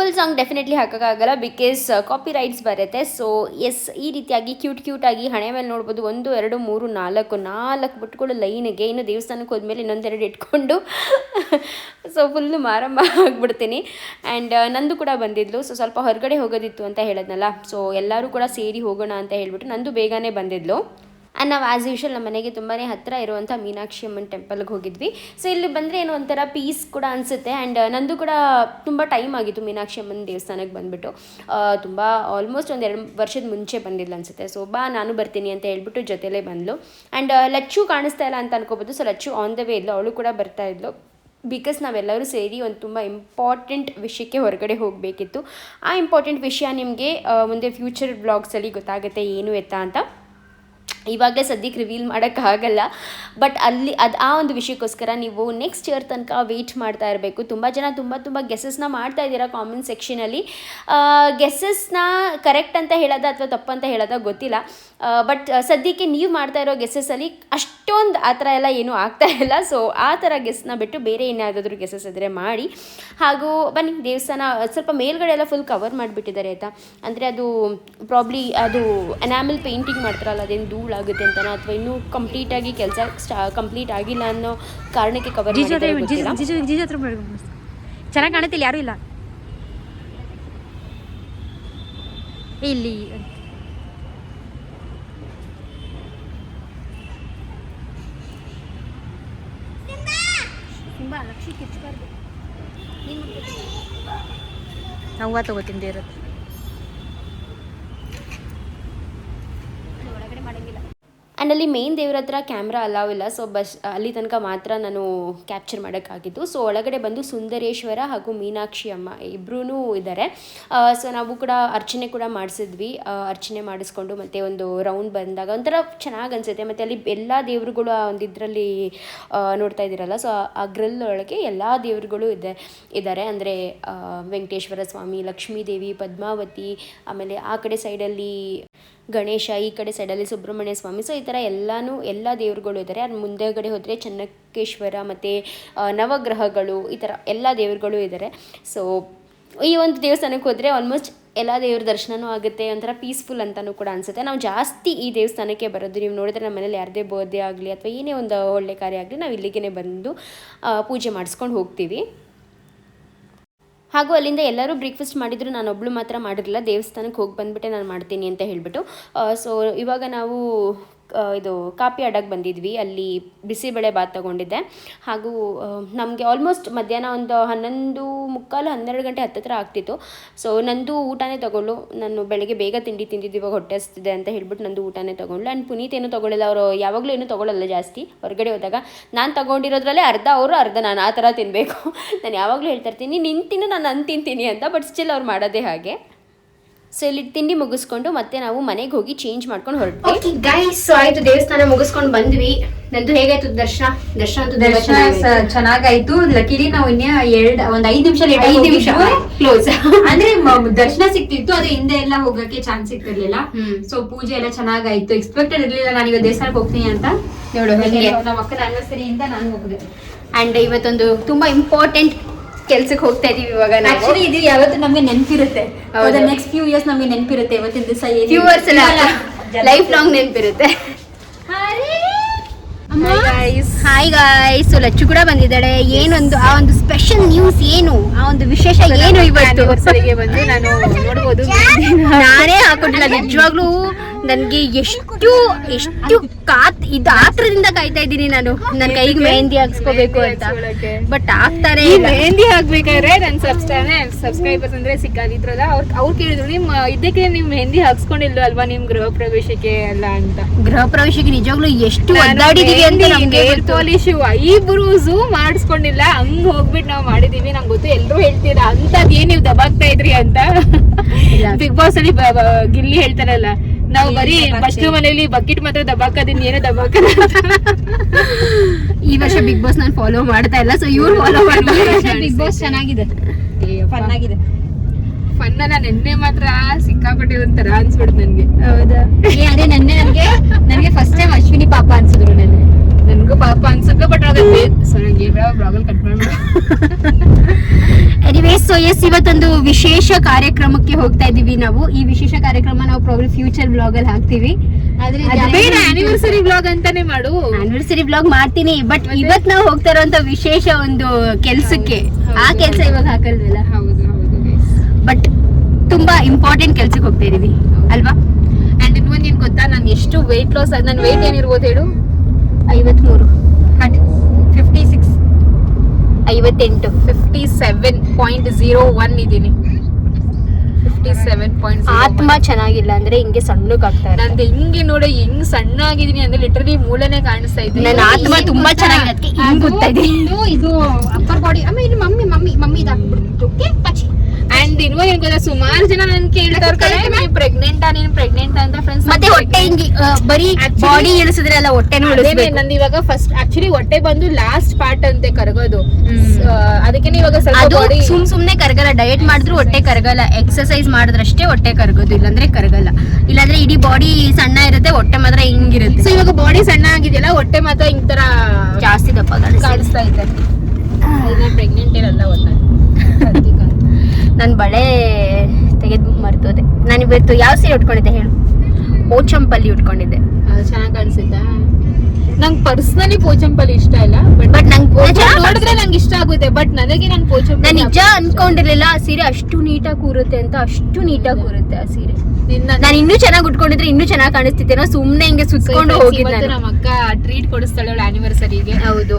ಫುಲ್ ಸಾಂಗ್ ಡೆಫಿನೆಟ್ಲಿ ಹಾಕೋಕ್ಕಾಗಲ್ಲ ಬಿಕಾಸ್ ಕಾಪಿ ರೈಟ್ಸ್ ಬರುತ್ತೆ. ಸೊ ಎಸ್ ಈ ರೀತಿಯಾಗಿ ಕ್ಯೂಟ್ ಕ್ಯೂಟಾಗಿ ಹಣೆ ಮೇಲೆ ನೋಡ್ಬೋದು. ಒಂದು, ಎರಡು, ಮೂರು, ನಾಲ್ಕು ನಾಲ್ಕು ಬಿಟ್ಕೊಂಡು ಲೈನಿಗೆ ಇನ್ನು ದೇವಸ್ಥಾನಕ್ಕೆ ಹೋದ್ಮೇಲೆ ಇನ್ನೊಂದೆರಡು ಇಟ್ಕೊಂಡು ಸೊ ಫುಲ್ಲು ಮಾರಮ್ಮ ಆಗಿಬಿಡ್ತೀನಿ. ಆ್ಯಂಡ್ ನಂದು ಕೂಡ ಬಂದಿದ್ಲು. ಸೊ ಸ್ವಲ್ಪ ಹೊರಗಡೆ ಹೋಗೋದಿತ್ತು ಅಂತ ಹೇಳದ್ನಲ್ಲ. ಸೊ ಎಲ್ಲರೂ ಕೂಡ ಸೇರಿ ಹೋಗೋಣ ಅಂತ ಹೇಳಿಬಿಟ್ಟು ನಂದು ಬೇಗನೆ ಬಂದಿದ್ಲು. ನಾವು ಆ್ಯಸ್ ಯೂಶಲ್ ನಮ್ಮ ಮನೆಗೆ ತುಂಬಾ ಹತ್ತಿರ ಇರುವಂಥ ಮೀನಾಕ್ಷಿ ಅಮ್ಮನ ಟೆಂಪಲ್ಗೆ ಹೋಗಿದ್ವಿ. ಸೊ ಇಲ್ಲಿ ಬಂದರೆ ಏನೋ ಒಂಥರ ಪೀಸ್ ಕೂಡ ಅನಿಸುತ್ತೆ ಆ್ಯಂಡ್ ನಂದು ಕೂಡ ತುಂಬ ಟೈಮ್ ಆಗಿತ್ತು ಮೀನಾಕ್ಷಿ ಅಮ್ಮನ ದೇವಸ್ಥಾನಕ್ಕೆ ಬಂದುಬಿಟ್ಟು. ತುಂಬ ಆಲ್ಮೋಸ್ಟ್ ಒಂದು ಎರಡು ವರ್ಷದ ಮುಂಚೆ ಬಂದಿಲ್ಲ ಅನಿಸುತ್ತೆ. ಸೊ ಬಾ ನಾನು ಬರ್ತೀನಿ ಅಂತ ಹೇಳ್ಬಿಟ್ಟು ಜೊತೆಲೇ ಬಂದಳು ಆ್ಯಂಡ್ ಲಚ್ಚು ಕಾಣಿಸ್ತಾ ಇಲ್ಲ ಅಂತ ಅನ್ಕೋಬೋದು. So Lachchu on the way ಇಲ್ಲ ಅವಳು ಕೂಡ ಬರ್ತಾ ಇದ್ಲು. ಬಿಕಾಸ್ ನಾವೆಲ್ಲರೂ ಸೇರಿ ಒಂದು ತುಂಬ ಇಂಪಾರ್ಟೆಂಟ್ ವಿಷಯಕ್ಕೆ ಹೊರಗಡೆ ಹೋಗಬೇಕಿತ್ತು. ಆ ಇಂಪಾರ್ಟೆಂಟ್ ವಿಷಯ ನಿಮಗೆ ಮುಂದೆ ಫ್ಯೂಚರ್ ಬ್ಲಾಗ್ಸಲ್ಲಿ ಗೊತ್ತಾಗುತ್ತೆ ಏನು ಎತ್ತ ಅಂತ. ಇವಾಗಲೇ ಸದ್ಯಕ್ಕೆ ರಿವೀಲ್ ಮಾಡೋಕ್ಕಾಗಲ್ಲ ಬಟ್ ಅಲ್ಲಿ ಅದು ಆ ಒಂದು ವಿಷಯಕ್ಕೋಸ್ಕರ ನೀವು ನೆಕ್ಸ್ಟ್ ಇಯರ್ ತನಕ ವೆಯ್ಟ್ ಮಾಡ್ತಾ ಇರಬೇಕು. ತುಂಬ ಜನ ತುಂಬ ತುಂಬ ಗೆಸಸ್ನ ಮಾಡ್ತಾ ಇದ್ದೀರಾ ಕಾಮೆಂಟ್ ಸೆಕ್ಷನಲ್ಲಿ ಗೆಸಸ್ನ ಕರೆಕ್ಟ್ ಅಂತ ಹೇಳೋದ ಅಥವಾ ತಪ್ಪು ಅಂತ ಹೇಳೋದ ಗೊತ್ತಿಲ್ಲ. ಬಟ್ ಸದ್ಯಕ್ಕೆ ನೀವು ಮಾಡ್ತಾ ಇರೋ ಗೆಸಸ್ಸಲ್ಲಿ ಅಷ್ಟೊಂದು ಆ ಥರ ಎಲ್ಲ ಏನೂ ಆಗ್ತಾ ಇಲ್ಲ. ಸೊ ಆ ಥರ ಗೆಸ್ನ ಬಿಟ್ಟು ಬೇರೆ ಏನಾದರೂ ಗೆಸಸ್ ಇದ್ದರೆ ಮಾಡಿ. ಹಾಗೂ ಬನ್ನಿ, ದೇವಸ್ಥಾನ ಸ್ವಲ್ಪ ಮೇಲ್ಗಡೆ ಎಲ್ಲ ಫುಲ್ ಕವರ್ ಮಾಡಿಬಿಟ್ಟಿದ್ದಾರೆ ಆಯಿತಾ? ಅಂದರೆ ಅದು ಪ್ರಾಬ್ಲಿ ಅದು ಅನಾಮಲ್ ಪೇಂಟಿಂಗ್ ಮಾಡ್ತಾರಲ್ಲ, ಅದೇನು ಧೂಳಾಗುತ್ತೆ ಅಂತನೋ ಅಥವಾ ಇನ್ನೂ ಕಂಪ್ಲೀಟಾಗಿ ಕೆಲಸ ಸ್ಟಾ ಕಂಪ್ಲೀಟ್ ಆಗಿಲ್ಲ ಅನ್ನೋ ಕಾರಣಕ್ಕೆ ಕವರ್ ಚೆನ್ನಾಗಿ ಕಾಣುತ್ತಿಲ್ಲ ಯಾರೂ ಇಲ್ಲ. ಇಲ್ಲಿ. ನಾವು ತಗೋತೀನಿ ದೇವ್ರ ಹತ್ರ ಆ್ಯಂಡ್ ಅಲ್ಲಿ ಮೇನ್ ದೇವ್ರ ಹತ್ರ ಕ್ಯಾಮ್ರಾ ಅಲಾವ್ ಇಲ್ಲ. ಸೊ ಬಸ್, ಅಲ್ಲಿ ತನಕ ಮಾತ್ರ ನಾನು ಕ್ಯಾಪ್ಚರ್ ಮಾಡೋಕ್ಕಾಗಿದ್ದು. ಸೊ ಒಳಗಡೆ ಬಂದು ಸುಂದರೇಶ್ವರ ಹಾಗೂ ಮೀನಾಕ್ಷಿ ಅಮ್ಮ ಇಬ್ಬರೂ ಇದ್ದಾರೆ ಸೊ ನಾವು ಕೂಡ ಅರ್ಚನೆ ಕೂಡ ಮಾಡಿಸಿದ್ವಿ. ಅರ್ಚನೆ ಮಾಡಿಸ್ಕೊಂಡು ಮತ್ತು ಒಂದು ರೌಂಡ್ ಬಂದಾಗ ಒಂಥರ ಚೆನ್ನಾಗಿ ಅನಿಸುತ್ತೆ. ಮತ್ತು ಅಲ್ಲಿ ಎಲ್ಲ ದೇವರುಗಳು ಆ ಒಂದು ಇದರಲ್ಲಿ ನೋಡ್ತಾ ಇದ್ದೀರಲ್ಲ. ಸೊ ಆ ಗ್ರಿಲ್ ಎಲ್ಲ ದೇವರುಗಳು ಇದೆ ಇದ್ದಾರೆ ಅಂದರೆ ವೆಂಕಟೇಶ್ವರ ಸ್ವಾಮಿ, ಲಕ್ಷ್ಮೀ ದೇವಿ, ಪದ್ಮಾವತಿ, ಆಮೇಲೆ ಆ ಕಡೆ ಸೈಡಲ್ಲಿ ಗಣೇಶ, ಈ ಕಡೆ ಸೈಡಲ್ಲಿ ಸುಬ್ರಹ್ಮಣ್ಯ ಸ್ವಾಮಿ. ಸೊ ಈ ಥರ ಎಲ್ಲನೂ ಎಲ್ಲ ದೇವರುಗಳು ಇದ್ದಾರೆ ಅದು ಮುಂದೆಗಡೆ ಹೋದರೆ ಚನ್ನಕೇಶ್ವರ ಮತ್ತು ನವಗ್ರಹಗಳು, ಈ ಥರ ಎಲ್ಲ ದೇವರುಗಳು ಇದ್ದಾರೆ ಸೊ ಈ ಒಂದು ದೇವಸ್ಥಾನಕ್ಕೆ ಹೋದರೆ ಆಲ್ಮೋಸ್ಟ್ ಎಲ್ಲ ದೇವ್ರ ದರ್ಶನವೂ ಆಗುತ್ತೆ. ಒಂಥರ ಪೀಸ್ಫುಲ್ ಅಂತಲೂ ಕೂಡ ಅನಿಸುತ್ತೆ. ನಾವು ಜಾಸ್ತಿ ಈ ದೇವಸ್ಥಾನಕ್ಕೆ ಬರೋದು ನೀವು ನೋಡಿದ್ರೆ ನಮ್ಮ ಮನೇಲಿ ಯಾರದೇ ಬರ್ಡೇ ಆಗಲಿ ಅಥವಾ ಏನೇ ಒಂದು ಒಳ್ಳೆ ಕಾರ್ಯ ಆಗಲಿ ನಾವು ಇಲ್ಲಿಗೆ ಬಂದು ಪೂಜೆ ಮಾಡಿಸ್ಕೊಂಡು ಹೋಗ್ತೀವಿ. ಹಾಗೂ ಅಲ್ಲಿಂದ ಎಲ್ಲರೂ ಬ್ರೇಕ್ಫಾಸ್ಟ್ ಮಾಡಿದ್ರು. ನಾನು ಒಬ್ಳು ಮಾತ್ರ ಮಾಡಿರಲಿಲ್ಲ. ದೇವಸ್ಥಾನಕ್ಕೆ ಹೋಗಿ ಬಂದ್ಬಿಟ್ಟೆ ನಾನು ಮಾಡ್ತೀನಿ ಅಂತ ಹೇಳಿಬಿಟ್ಟು. ಸೊ ಇವಾಗ ನಾವು ಇದು ಕಾಪಿ ಅಡಕ್ಕೆ ಬಂದಿದ್ವಿ, ಅಲ್ಲಿ ಬಿಸಿಬೇಳೆ ಬಾತ್ ತೊಗೊಂಡಿದ್ದೆ. ಹಾಗೂ ನಮಗೆ ಆಲ್ಮೋಸ್ಟ್ ಮಧ್ಯಾಹ್ನ ಒಂದು ಹನ್ನೊಂದು ಮುಕ್ಕಾಲು ಹನ್ನೆರಡು ಗಂಟೆ ಹತ್ತತ್ರ ಆಗ್ತಿತ್ತು. ಸೊ ನಂದು ಊಟನೇ ತಗೊಳ್ಳು, ನಾನು ಬೆಳಗ್ಗೆ ಬೇಗ ತಿಂಡಿ ತಿಂದಿದ್ದು ಇವಾಗ ಹೊಟ್ಟೆ ಹಸ್ತಿದೆ ಅಂತ ಹೇಳ್ಬಿಟ್ಟು ನಂದು ಊಟನೇ ತಗೊಂಡ್ಲು ಆ್ಯಂಡ್ ಪುನೀತ್ ಏನು ತೊಗೊಳ್ಳಿಲ್ಲ, ಅವರು ಯಾವಾಗಲೂ ಏನು ತೊಗೊಳ್ಳಲ್ಲ ಜಾಸ್ತಿ, ಹೊರಗಡೆ ಹೋದಾಗ. ನಾನು ತಗೊಂಡಿರೋದ್ರಲ್ಲೇ ಅರ್ಧ, ಅವರು ಅರ್ಧ, ನಾನು ಆ ಥರ ತಿನ್ನಬೇಕು ನಾನು ಯಾವಾಗಲೂ ಹೇಳ್ತಾ ಇರ್ತೀನಿ ನಿಂತಿನ ನಾನು ನಾನು ತಿಂತೀನಿ ಅಂತ ಬಟ್ ಸ್ಟಿಲ್ ಅವ್ರು ಮಾಡೋದೇ ಹಾಗೆ. ಸೊ ಇಲ್ಲಿ ತಿಂಡಿ ಮುಗಿಸ್ಕೊಂಡು ಮತ್ತೆ ನಾವು ಮನೆಗೆ ಹೋಗಿ ಚೇಂಜ್ ಮಾಡ್ಕೊಂಡು ಹೊರಟ್ವಿ. ಓಕೆ ಗೈಸ್ ಸೊ ಆಯ್ತು ದೇವಸ್ಥಾನ ಮುಗಿಸ್ಕೊಂಡು ಬಂದ್ವಿ. ನಂದು ಹೇಗಾಯ್ತು ದರ್ಶನ? ದರ್ಶನ ಅಂತ ದರ್ಶನ ಚೆನ್ನಾಗಾಯ್ತು. ಲಕ್ಕಿಲಿ ಲಕಿಲಿ ನಾವು ಇನ್ನ ಎರಡ್ ಒಂದ್ ಐದ್ ನಿಮಿಷ ಲೇಟ್ ಐದ್ ನಿಮಿಷ. ಕ್ಲೋಸ್ ಅಂದ್ರೆ ದರ್ಶನ ಸಿಕ್ತಿತ್ತು ಅದು ಹಿಂದೆ ಎಲ್ಲ ಹೋಗಕ್ಕೆ ಚಾನ್ಸ್ ಸಿಕ್ತಿರ್ಲಿಲ್ಲ ಸೊ ಪೂಜೆ ಎಲ್ಲ ಚೆನ್ನಾಗಾಯ್ತು. ಎಕ್ಸ್ಪೆಕ್ಟೆಡ್ ಇರ್ಲಿಲ್ಲ ನಾನು ಇವತ್ತು ದೇವಸ್ಥಾನಕ್ಕೆ ಹೋಗ್ತೀನಿ ಅಂತ. ನೋಡು ನಮ್ಮ ಅಕ್ಕನ ಅನಿವರ್ಸರಿಯಿಂದ ನಾನು ಹೋಗಿದೆ. ಅಂಡ್ ಇವತ್ತೊಂದು ತುಂಬಾ ಇಂಪಾರ್ಟೆಂಟ್ ಕೆಲ್ಸಕ್ಕೆ ಹೋಗ್ತಾ ಇದೀವಿ ಇವಾಗ ನಾವು. ಆಕ್ಚುಲಿ ಇದು ಯಾವತ್ತು ನಮ್ಗೆ ನೆನಪಿರುತ್ತೆ. ಹೌದು. ನೆಕ್ಸ್ಟ್ ಫ್ಯೂ ಇಯರ್ಸ್ ನಮ್ಗೆ ನೆನಪಿರುತ್ತೆ ಇವತ್ತಿನ ದಿವಸ ಫ್ಯೂ ಲೈಫ್ ಲಾಂಗ್ ನೆನಪಿರುತ್ತೆ. ಹಾಯ್ ಗಾಯ್ಸ್ ಸೊ ಲಚ್ಚು ಕೂಡ ಬಂದಿದ್ದಾಳೆ. ಏನೊಂದು ಆ ಒಂದು ಸ್ಪೆಷಲ್ ನ್ಯೂಸ್ ಏನು? ಆ ಒಂದು ವಿಶೇಷ ಏನು ಇವತ್ತು? ಬಂದು ನಾನು ನೋಡ್ಬೋದು. ನಾನೇ ಹಾಕೊಂಡಿಲ್ಲ ನಿಜವಾಗ್ಲೂ ನನಗೆ ಎಷ್ಟು ಎಷ್ಟು ಕಾತ್ ಇದು ಆತ್ರದಿಂದ ಕಾಯ್ತಾ ಇದ್ದೀನಿ ನಾನು. ನನ್ನ ಕೈಗೆ ಮೆಹಂದಿ ಹಾಕ್ಸ್ಕೋಬೇಕು ಅಂತ. ಬಟ್ ಆಗ್ತಾರೆ ಈ ಮೆಹಂದಿ ಹಾಕ್ಬೇಕಾದ್ರೆ ನನ್ನ ಸಬ್ಸ್ಕ್ರೈಬ್ ಸಬ್ಸ್ಕ್ರೈಬರ್ಸ್ ಅಂದ್ರೆ ಸಿಕ್ಕಾಗಿದ್ರಲ್ಲ ಅವ್ರ ಅವ್ರು ಕೇಳಿದ್ರು ನಿಮ್ ಇದಕ್ಕೆ ನೀವು ಮೆಹಂದಿ ಹಾಕ್ಸ್ಕೊಂಡಿಲ್ಲ ಅಲ್ವಾ ನಿಮ್ ಗೃಹ ಪ್ರವೇಶಕ್ಕೆ? ಅಲ್ಲ ಅಂತ. ಗೃಹ ಪ್ರವೇಶಕ್ಕೆ ನಿಜವಾಗ್ಲೂ ಎಷ್ಟು ಒದ್ದಾಡಿದೀವಿ ಅಂತ ಈ ಪಾಲಿಶ್ ಐಬ್ರೂಸು ಮಾಡಿಸ್ಕೊಂಡಿಲ್ಲ. ಹಂಗ್ ಹೋಗ್ಬಿಟ್ಟು ನಾವು ಮಾಡಿದೀವಿ. ನಂಗೆ ಗೊತ್ತು. ಎಲ್ಲರೂ ಹೇಳ್ತೀರಾ? ಅಂತದ್ ಏನ್ ನೀವು ದಬಾಕ್ತಾ ಇದ್ರಿ ಅಂತ? ಬಿಗ್ ಬಾಸ್ ಅಲ್ಲಿ ಗಿಲ್ಲಿ ಹೇಳ್ತಾರಲ್ಲ. ನಾವು ಬರೀ ಫಸ್ಟ್ ಮನೇಲಿ ಬಕೆಟ್ ಮಾತ್ರ ದಬಾಕದಿನ್ ಏನೋ ದಬಾಕ ಈ ವರ್ಷ ಬಿಗ್ ಬಾಸ್ ನಾನು ಫಾಲೋ ಮಾಡ್ತಾ ಇಲ್ಲ ಸೊ ಇವ್ರು ಫಾಲೋ ಮಾಡ್ತಾರೆ ಬಿಗ್ ಬಾಸ್ ಚೆನ್ನಾಗಿದೆ. ಫನ್ ಆಗಿದೆ. ಫನ್ ಅಲ್ಲ. ನೆನ್ನೆ ಮಾತ್ರ ಸಿಕ್ಕಾಪಟ್ಟೆ ಒಂಥರ ಅನ್ಸ್ಬಿಡ್ತು ನನ್ಗೆ. ಹೌದಾ? ಏ, ಅದೇ ನೆನ್ನೆ ನನ್ಗೆ ನನ್ಗೆ ಫಸ್ಟ್ ಟೈಮ್ ಅಶ್ವಿನಿ ಪಾಪ ಅನ್ಸಿದ್ರು ನನಗೆ ನನ್ಗೂ ಪಾಪ ಅನ್ಸುತ್ತೆ ಬಟ್ ಆಗುತ್ತೆ. ಸೊ ನಂಗೆ ಬ್ಲಾಗಲ್ ಕಟ್ ಎನಿವೇಸ್ ಸೊ ಎಸ್ ಇವತ್ತೊಂದು ವಿಶೇಷ ಕಾರ್ಯಕ್ರಮಕ್ಕೆ ಹೋಗ್ತಾ ಇದೀವಿ ನಾವು. ಈ ವಿಶೇಷ ಕಾರ್ಯಕ್ರಮ ನಾವು ಪ್ರಾಬ್ಲಮ್ ಫ್ಯೂಚರ್ ಬ್ಲಾಗ್ ಅಲ್ಲಿ ಹಾಕ್ತಿವಿ. ಆನಿವರ್ಸರಿ ಬ್ಲಾಗ್ ಅಂತಾನೆ ಮಾಡು. ಆನಿವರ್ಸರಿ ಬ್ಲಾಗ್ ಮಾಡ್ತೀನಿ ಬಟ್ ಇವತ್ ನಾವು ಹೋಗ್ತಾ ಇರುವಂತ ವಿಶೇಷ ಒಂದು ಕೆಲ್ಸಕ್ಕೆ. ಆ ಕೆಲ್ಸ ಇವಾಗ ಹಾಕಲ್ವಲ್ಲ? ಹೌದು. ಬಟ್ ತುಂಬಾ ಇಂಪಾರ್ಟೆಂಟ್ ಕೆಲ್ಸಕ್ಕೆ ಹೋಗ್ತಾ ಇದೀವಿ ಅಲ್ವಾ? ಅಂಡ್ ಇನ್ನೊಂದ್ ಏನ್ ಗೊತ್ತಾ? ನಾನು ಎಷ್ಟು ವೆಯ್ಟ್ ಲಾಸ್ ನನ್ನ ವೆಯ್ಟ್ ಏನಿರ್ಬೋದು ಹೇಳು? ಐವತ್ಮೂರು. ಫಿಫ್ಟಿ ಸಿಕ್ಸ್ ಐವತ್ತೆಂಟು. Fifty seven point zero one ಇದ್ದೀನಿ ಫಿಫ್ಟಿ ಸೆವೆನ್ ಪಾಯಿಂಟ್ ಆತ್ಮ ಚೆನ್ನಾಗಿಲ್ಲ ಅಂದ್ರೆ ಹಿಂಗೆ ಸಣ್ಣಕ್ಕಾಗ್ತಾ ಇದೆ ನಂದು ಹಿಂಗೆ ನೋಡಿ ಹೆಂಗ್ ಸಣ್ಣ ಆಗಿದೀನಿ ಅಂದ್ರೆ ಲಿಟರಲಿ ಮೂಳೆನೆ ಕಾಣಿಸ್ತಾ ಇದೆ. ನನ್ನ ಆತ್ಮ ತುಂಬಾ ಚೆನ್ನಾಗಿದೆ ಅದಕ್ಕೆ ಹಿಂಗ್ ಗೊತ್ತಾ ಇದೆ? ಅಪ್ಪರ್ ಬಾಡಿ ಆಮೇಲೆ ಮಮ್ಮಿ ಮಮ್ಮಿ ಮಮ್ಮಿ ಇದಾಗ್ಬಿಡ್ತು ಪಚಿ ಅಂಡ್ ಇನ್ನೊಂದ್ ಏನ್ ಗೊತ್ತಾ ಸುಮಾರು ಜನ ನನ್ ಕೇಳ್ತಾರೆ ಪ್ರೆಗ್ನೆಂಟ್ ನೀನ್ ಪ್ರೆಗ್ನೆಂಟ್ ಅಂತ ಫ್ರೆಂಡ್ಸ್ ಮತ್ತೆ ಹೊಟ್ಟೆ ಹಿಂಗಿ? ಬರೀ ಬಾಡಿ ಇಳಿಸಿದ್ರೆ ಅಲ್ಲ ಹೊಟ್ಟೆನೂ ಇಳಿಸ್ಬೇಕು ನಂದು ಇವಾಗ ಫಸ್ಟ್ ಆಕ್ಚುಲಿ ಹೊಟ್ಟೆ ಬಂದು ಲಾಸ್ಟ್ ಪಾರ್ಟ್ ಅಂತೆ ಕರಗೋದು. ಅದಕ್ಕೆ ಇವಾಗ ಅದು ಸುಮ್ ಸುಮ್ನೆ ಕರಗಲ್ಲ. ಡಯಟ್ ಮಾಡಿದ್ರು ಹೊಟ್ಟೆ ಕರಗಲ್ಲ. ಎಕ್ಸರ್ಸೈಸ್ ಮಾಡಿದ್ರಷ್ಟೇ ಹೊಟ್ಟೆ ಕರಗೋದು. ಇಲ್ಲಾಂದ್ರೆ ಕರಗಲ್ಲ. ಇಲ್ಲಾಂದ್ರೆ ಇಡೀ ಬಾಡಿ ಸಣ್ಣ ಇರುತ್ತೆ ಹೊಟ್ಟೆ ಮಾತ್ರ ಸೊ ಹಿಂಗಿರುತ್ತೆ ಇವಾಗ ಬಾಡಿ ಸಣ್ಣ ಆಗಿದೆಯಲ್ಲ ಹೊಟ್ಟೆ ಮಾತ್ರ ಹಿಂಗ್ ತರ ಜಾಸ್ತಿ ದಪ್ಪ ಕಾಣಿಸ್ತಾ ಇದೆ. ಪ್ರೆಗ್ನೆಂಟ್ ಇರಲ್ಲ ಒಟ್ಟ ನನ್ ಬಳೆ ತೆಗೆದು ಮರ್ತೋದೆ. ನಾನು ಇವತ್ತು ಯಾವ ಸೀರೆ ಉಟ್ಕೊಂಡಿದ್ದೆ ಹೇಳು. ಪೋಚಂಪಲ್ಲಿ ಉಟ್ಕೊಂಡಿದ್ದೆ. ಚೆನ್ನಾಗಿ ಕಾಣಿಸುತ್ತಾ? ನಂಗೆ ಪರ್ಸನಲಿ ಪೋಚಂಪಲ್ಲಿ ಇಷ್ಟ ಇಲ್ಲ ಬಟ್ ನಂಗೆ ನೋಡಿದ್ರೆ ನಂಗೆ ಇಷ್ಟ ಆಗುತ್ತೆ ಬಟ್ ನನಗೆ ನಾನು ನಾನು ನಿಜ ಅನ್ಕೊಂಡಿರ್ಲಿಲ್ಲ ಆ ಸೀರೆ ಅಷ್ಟು ನೀಟಾಗಿ ಕೂರುತ್ತೆ ಅಂತ ಅಷ್ಟು ನೀಟಾಗಿ ಕೂರುತ್ತೆ ಆ ಸೀರೆ. ನಾನು ಇನ್ನೂ ಚೆನ್ನಾಗಿ ಉಟ್ಕೊಂಡಿದ್ರೆ ಇನ್ನೂ ಚೆನ್ನಾಗಿ ಕಾಣಿಸ್ತಿತ್ತೇನೋ ಸುಮ್ನೆ ಹಿಂಗೆ ಸುತ್ಕೊಂಡು ಹೋಗಿದ್ದೆ ನಮ್ಮ ಅಕ್ಕ ಟ್ರೀಟ್ ಕೊಡಿಸ್ತಾಳೆ ಅವಳ ಆನಿವರ್ಸರಿಗೆ ಹೌದು.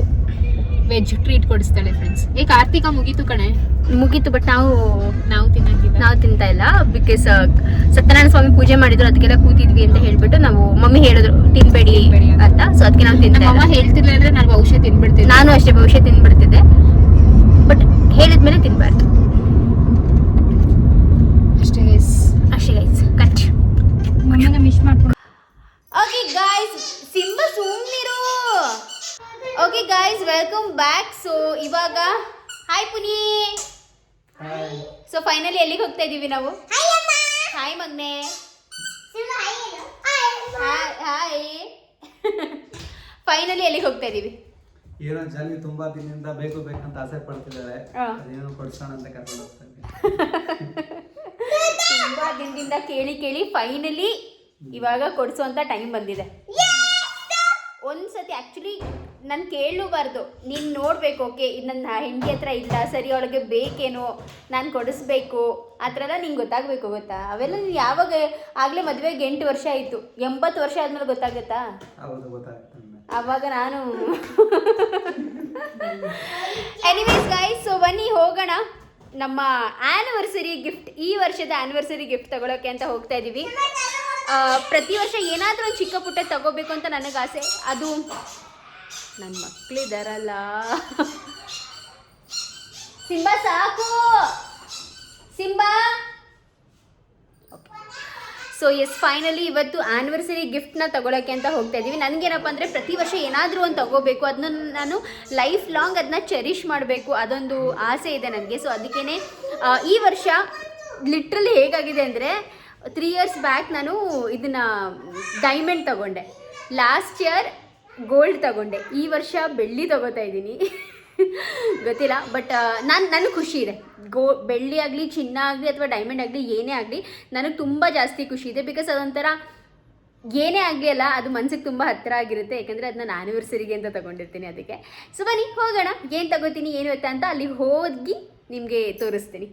ವೆಜ್ ಟ್ರೀಟ್ ಕೊಡಿಸ್ತಾಳೆ ಫ್ರೆಂಡ್ಸ್ ಏ ಕಾರ್ತಿಕ ಮುಗೀತು ಕಣೆ. ಮುಗೀತು ಬಟ್ ನಾವು ನಾವು ತಿನ್ನಂಗಿಲ್ಲ. ನಾವು ತಿಂತಾ ಇಲ್ಲ ಬಿಕಾಸ್ ಸತ್ಯನಾರಾಯಣ ಸ್ವಾಮಿ ಪೂಜೆ ಮಾಡಿದ್ರು ಅದಕ್ಕೆಲ್ಲ ಕೂತಿದ್ವಿ ಅಂತ ಹೇಳ್ಬಿಟ್ಟು ನಾವು ಮಮ್ಮಿ ಹೇಳಿದ್ರು ತಿನ್ಬೇಡಿ ಅಂತ. ಸೊ ಅದಕ್ಕೆ ನಾವು ತಿಂತಾ ಅಮ್ಮ ಇಲ್ಲ. ಹೇಳ್ತಿರ್ಲಿಲ್ಲ ಅಂದ್ರೆ ನಾನು ಔಷಧ ತಿನ್ಬಿಡ್ತೀನಿ ನಾನು ಅಷ್ಟೇ ಭವಿಷ್ಯ ತಿನ್ಬಿಡ್ತಿದ್ದೆ. ಬಟ್ ಹೇಳಿದ್ಮೇಲೆ ತಿನ್ಬಾರ್ದು. ಅಷ್ಟೇ ಗೈಸ್ ಅಷ್ಟೇ ಗೈಸ್ ಕಟ್ ಮಮ್ಮನ ಮಿಸ್ ಮಾಡ್ಕೊಂಡು. ಓಕೆ ಸುಮ್ಮನಿರು okay guys welcome back so ಇವಾಗ ಹಾಯ್ ಪುನಿ. ಸೊ ಫೈನಲಿ ಎಲ್ಲಿಗೆ ಹೋಗ್ತಾ ಇದೀವಿ ನಾವು? ಹಾಯ್ ಮಗ್ನೆ. ಹಾಯ್ ಹಾಯ್ ಫೈನಲಿ ಎಲ್ಲಿಗೆ ಹೋಗ್ತಾ ಇದೀವಿ? ಏನೋ ಜಾಲಿ ತುಂಬಾ ದಿನದಿಂದ ಬೇಕು ಬೇಕಂತ ಆಸೆ ಪಡ್ತಿದ್ದಾರೆ. ಅದೇನೋ ಕೊಡ್ಸೋಣ ಅಂತ ಕರ್ಕೊಂಡು ಹೋಗ್ತಾರೆ ತುಂಬಾ ದಿನದಿಂದ ಕೇಳಿ ಕೇಳಿ ಫೈನಲಿ ಇವಾಗ ಕೊಡಿಸುವಂತ ಟೈಮ್ ಬಂದಿದೆ. ಒಂದ್ಸತಿ ಆ್ಯಕ್ಚುಲಿ ನಾನು ಕೇಳಬಾರ್ದು. ನೀನು ನೋಡಬೇಕು ಓಕೆ ಇದು ನನ್ನ ಹೆಂಡತಿ ಹತ್ರ ಇಲ್ಲ ಸರಿ ಅವಳಿಗೆ ಬೇಕೇನೋ ನಾನು ಕೊಡಿಸ್ಬೇಕು. ಆ ಥರ ಎಲ್ಲ ನಿಂಗೆ ಗೊತ್ತಾಗಬೇಕು ಗೊತ್ತಾ? ಅವೆಲ್ಲ ನೀನು ಯಾವಾಗ ಆಗಲೇ ಮದುವೆಗೆ ಎಂಟು ವರ್ಷ ಆಯಿತು. ಎಂಬತ್ತು ವರ್ಷ ಆದಮೇಲೆ ಗೊತ್ತಾಗುತ್ತಾ? ಅವಾಗ ಆವಾಗ ನಾನು ಎನಿವೇಸ್ ಗೈಸ್ ಸೊ ಬನ್ನಿ ಹೋಗೋಣ. ನಮ್ಮ ಆ್ಯನಿವರ್ಸರಿ ಗಿಫ್ಟ್ ಈ ವರ್ಷದ ಆ್ಯನಿವರ್ಸರಿ ಗಿಫ್ಟ್ ತಗೊಳಕ್ಕೆ ಅಂತ ಹೋಗ್ತಾ ಇದ್ದೀವಿ ಪ್ರತಿ ವರ್ಷ ಏನಾದರೂ ಒಂದು ಚಿಕ್ಕ ಪುಟ್ಟ ತಗೋಬೇಕು ಅಂತ ನನಗೆ ಆಸೆ. ಅದು ನನ್ನ ಮಕ್ಕಳಿದಾರಲ್ಲ ಸಿಂಬಾ, ಸಾಕು. ಸಿಂಬಾ. ಸೊ ಎಸ್ ಫೈನಲಿ ಇವತ್ತು ಆ್ಯನಿವರ್ಸರಿ ಗಿಫ್ಟ್ನ ತಗೊಳಕ್ಕೆ ಅಂತ ಹೋಗ್ತಾ ಇದ್ದೀವಿ ನನಗೇನಪ್ಪ ಅಂದರೆ ಪ್ರತಿ ವರ್ಷ ಏನಾದರೂ ಒಂದು ತಗೋಬೇಕು. ಅದನ್ನ ನಾನು ಲೈಫ್ ಲಾಂಗ್ ಅದನ್ನ ಚೆರಿಷ್ ಮಾಡಬೇಕು. ಅದೊಂದು ಆಸೆ ಇದೆ ನನಗೆ. ಸೊ ಅದಕ್ಕೇ ಈ ವರ್ಷ ಲಿಟ್ರಲಿ ಹೇಗಾಗಿದೆ ಅಂದರೆ ತ್ರೀ ಇಯರ್ಸ್ ಬ್ಯಾಕ್ ನಾನು ಇದನ್ನ ಡೈಮಂಡ್ ತಗೊಂಡೆ. ಲಾಸ್ಟ್ ಇಯರ್ ಗೋಲ್ಡ್ ತಗೊಂಡೆ. ಈ ವರ್ಷ ಬೆಳ್ಳಿ ತಗೋತಾ ಇದ್ದೀನಿ. ಗೊತ್ತಿಲ್ಲ ಬಟ್ ನಾನು, ನನಗೆ ಖುಷಿ ಇದೆ. ಗೋ, ಬೆಳ್ಳಿ ಆಗಲಿ, ಚಿನ್ನ ಆಗಲಿ ಅಥವಾ ಡೈಮಂಡ್ ಆಗಲಿ, ಏನೇ ಆಗಲಿ, ನನಗೆ ತುಂಬ ಜಾಸ್ತಿ ಖುಷಿ ಇದೆ. ಬಿಕಾಸ್ ಅದೊಂಥರ ಏನೇ ಆಗಲಿ ಅಲ್ಲ, ಅದು ಮನ್ಸಿಗೆ ತುಂಬ ಹತ್ತಿರ ಆಗಿರುತ್ತೆ. ಯಾಕಂದರೆ ಅದನ್ನ ನಾನು ಆ್ಯನಿವರ್ಸರಿಗೆ ಅಂತ ತಗೊಂಡಿರ್ತೀನಿ ಅದಕ್ಕೆ. ಸೊ ಬನ್ನಿ, ಹೋಗೋಣ. ಏನು ತಗೋತೀನಿ, ಏನು ಇರುತ್ತೆ ಅಂತ ಅಲ್ಲಿ ಹೋಗಿ ನಿಮಗೆ ತೋರಿಸ್ತೀನಿ.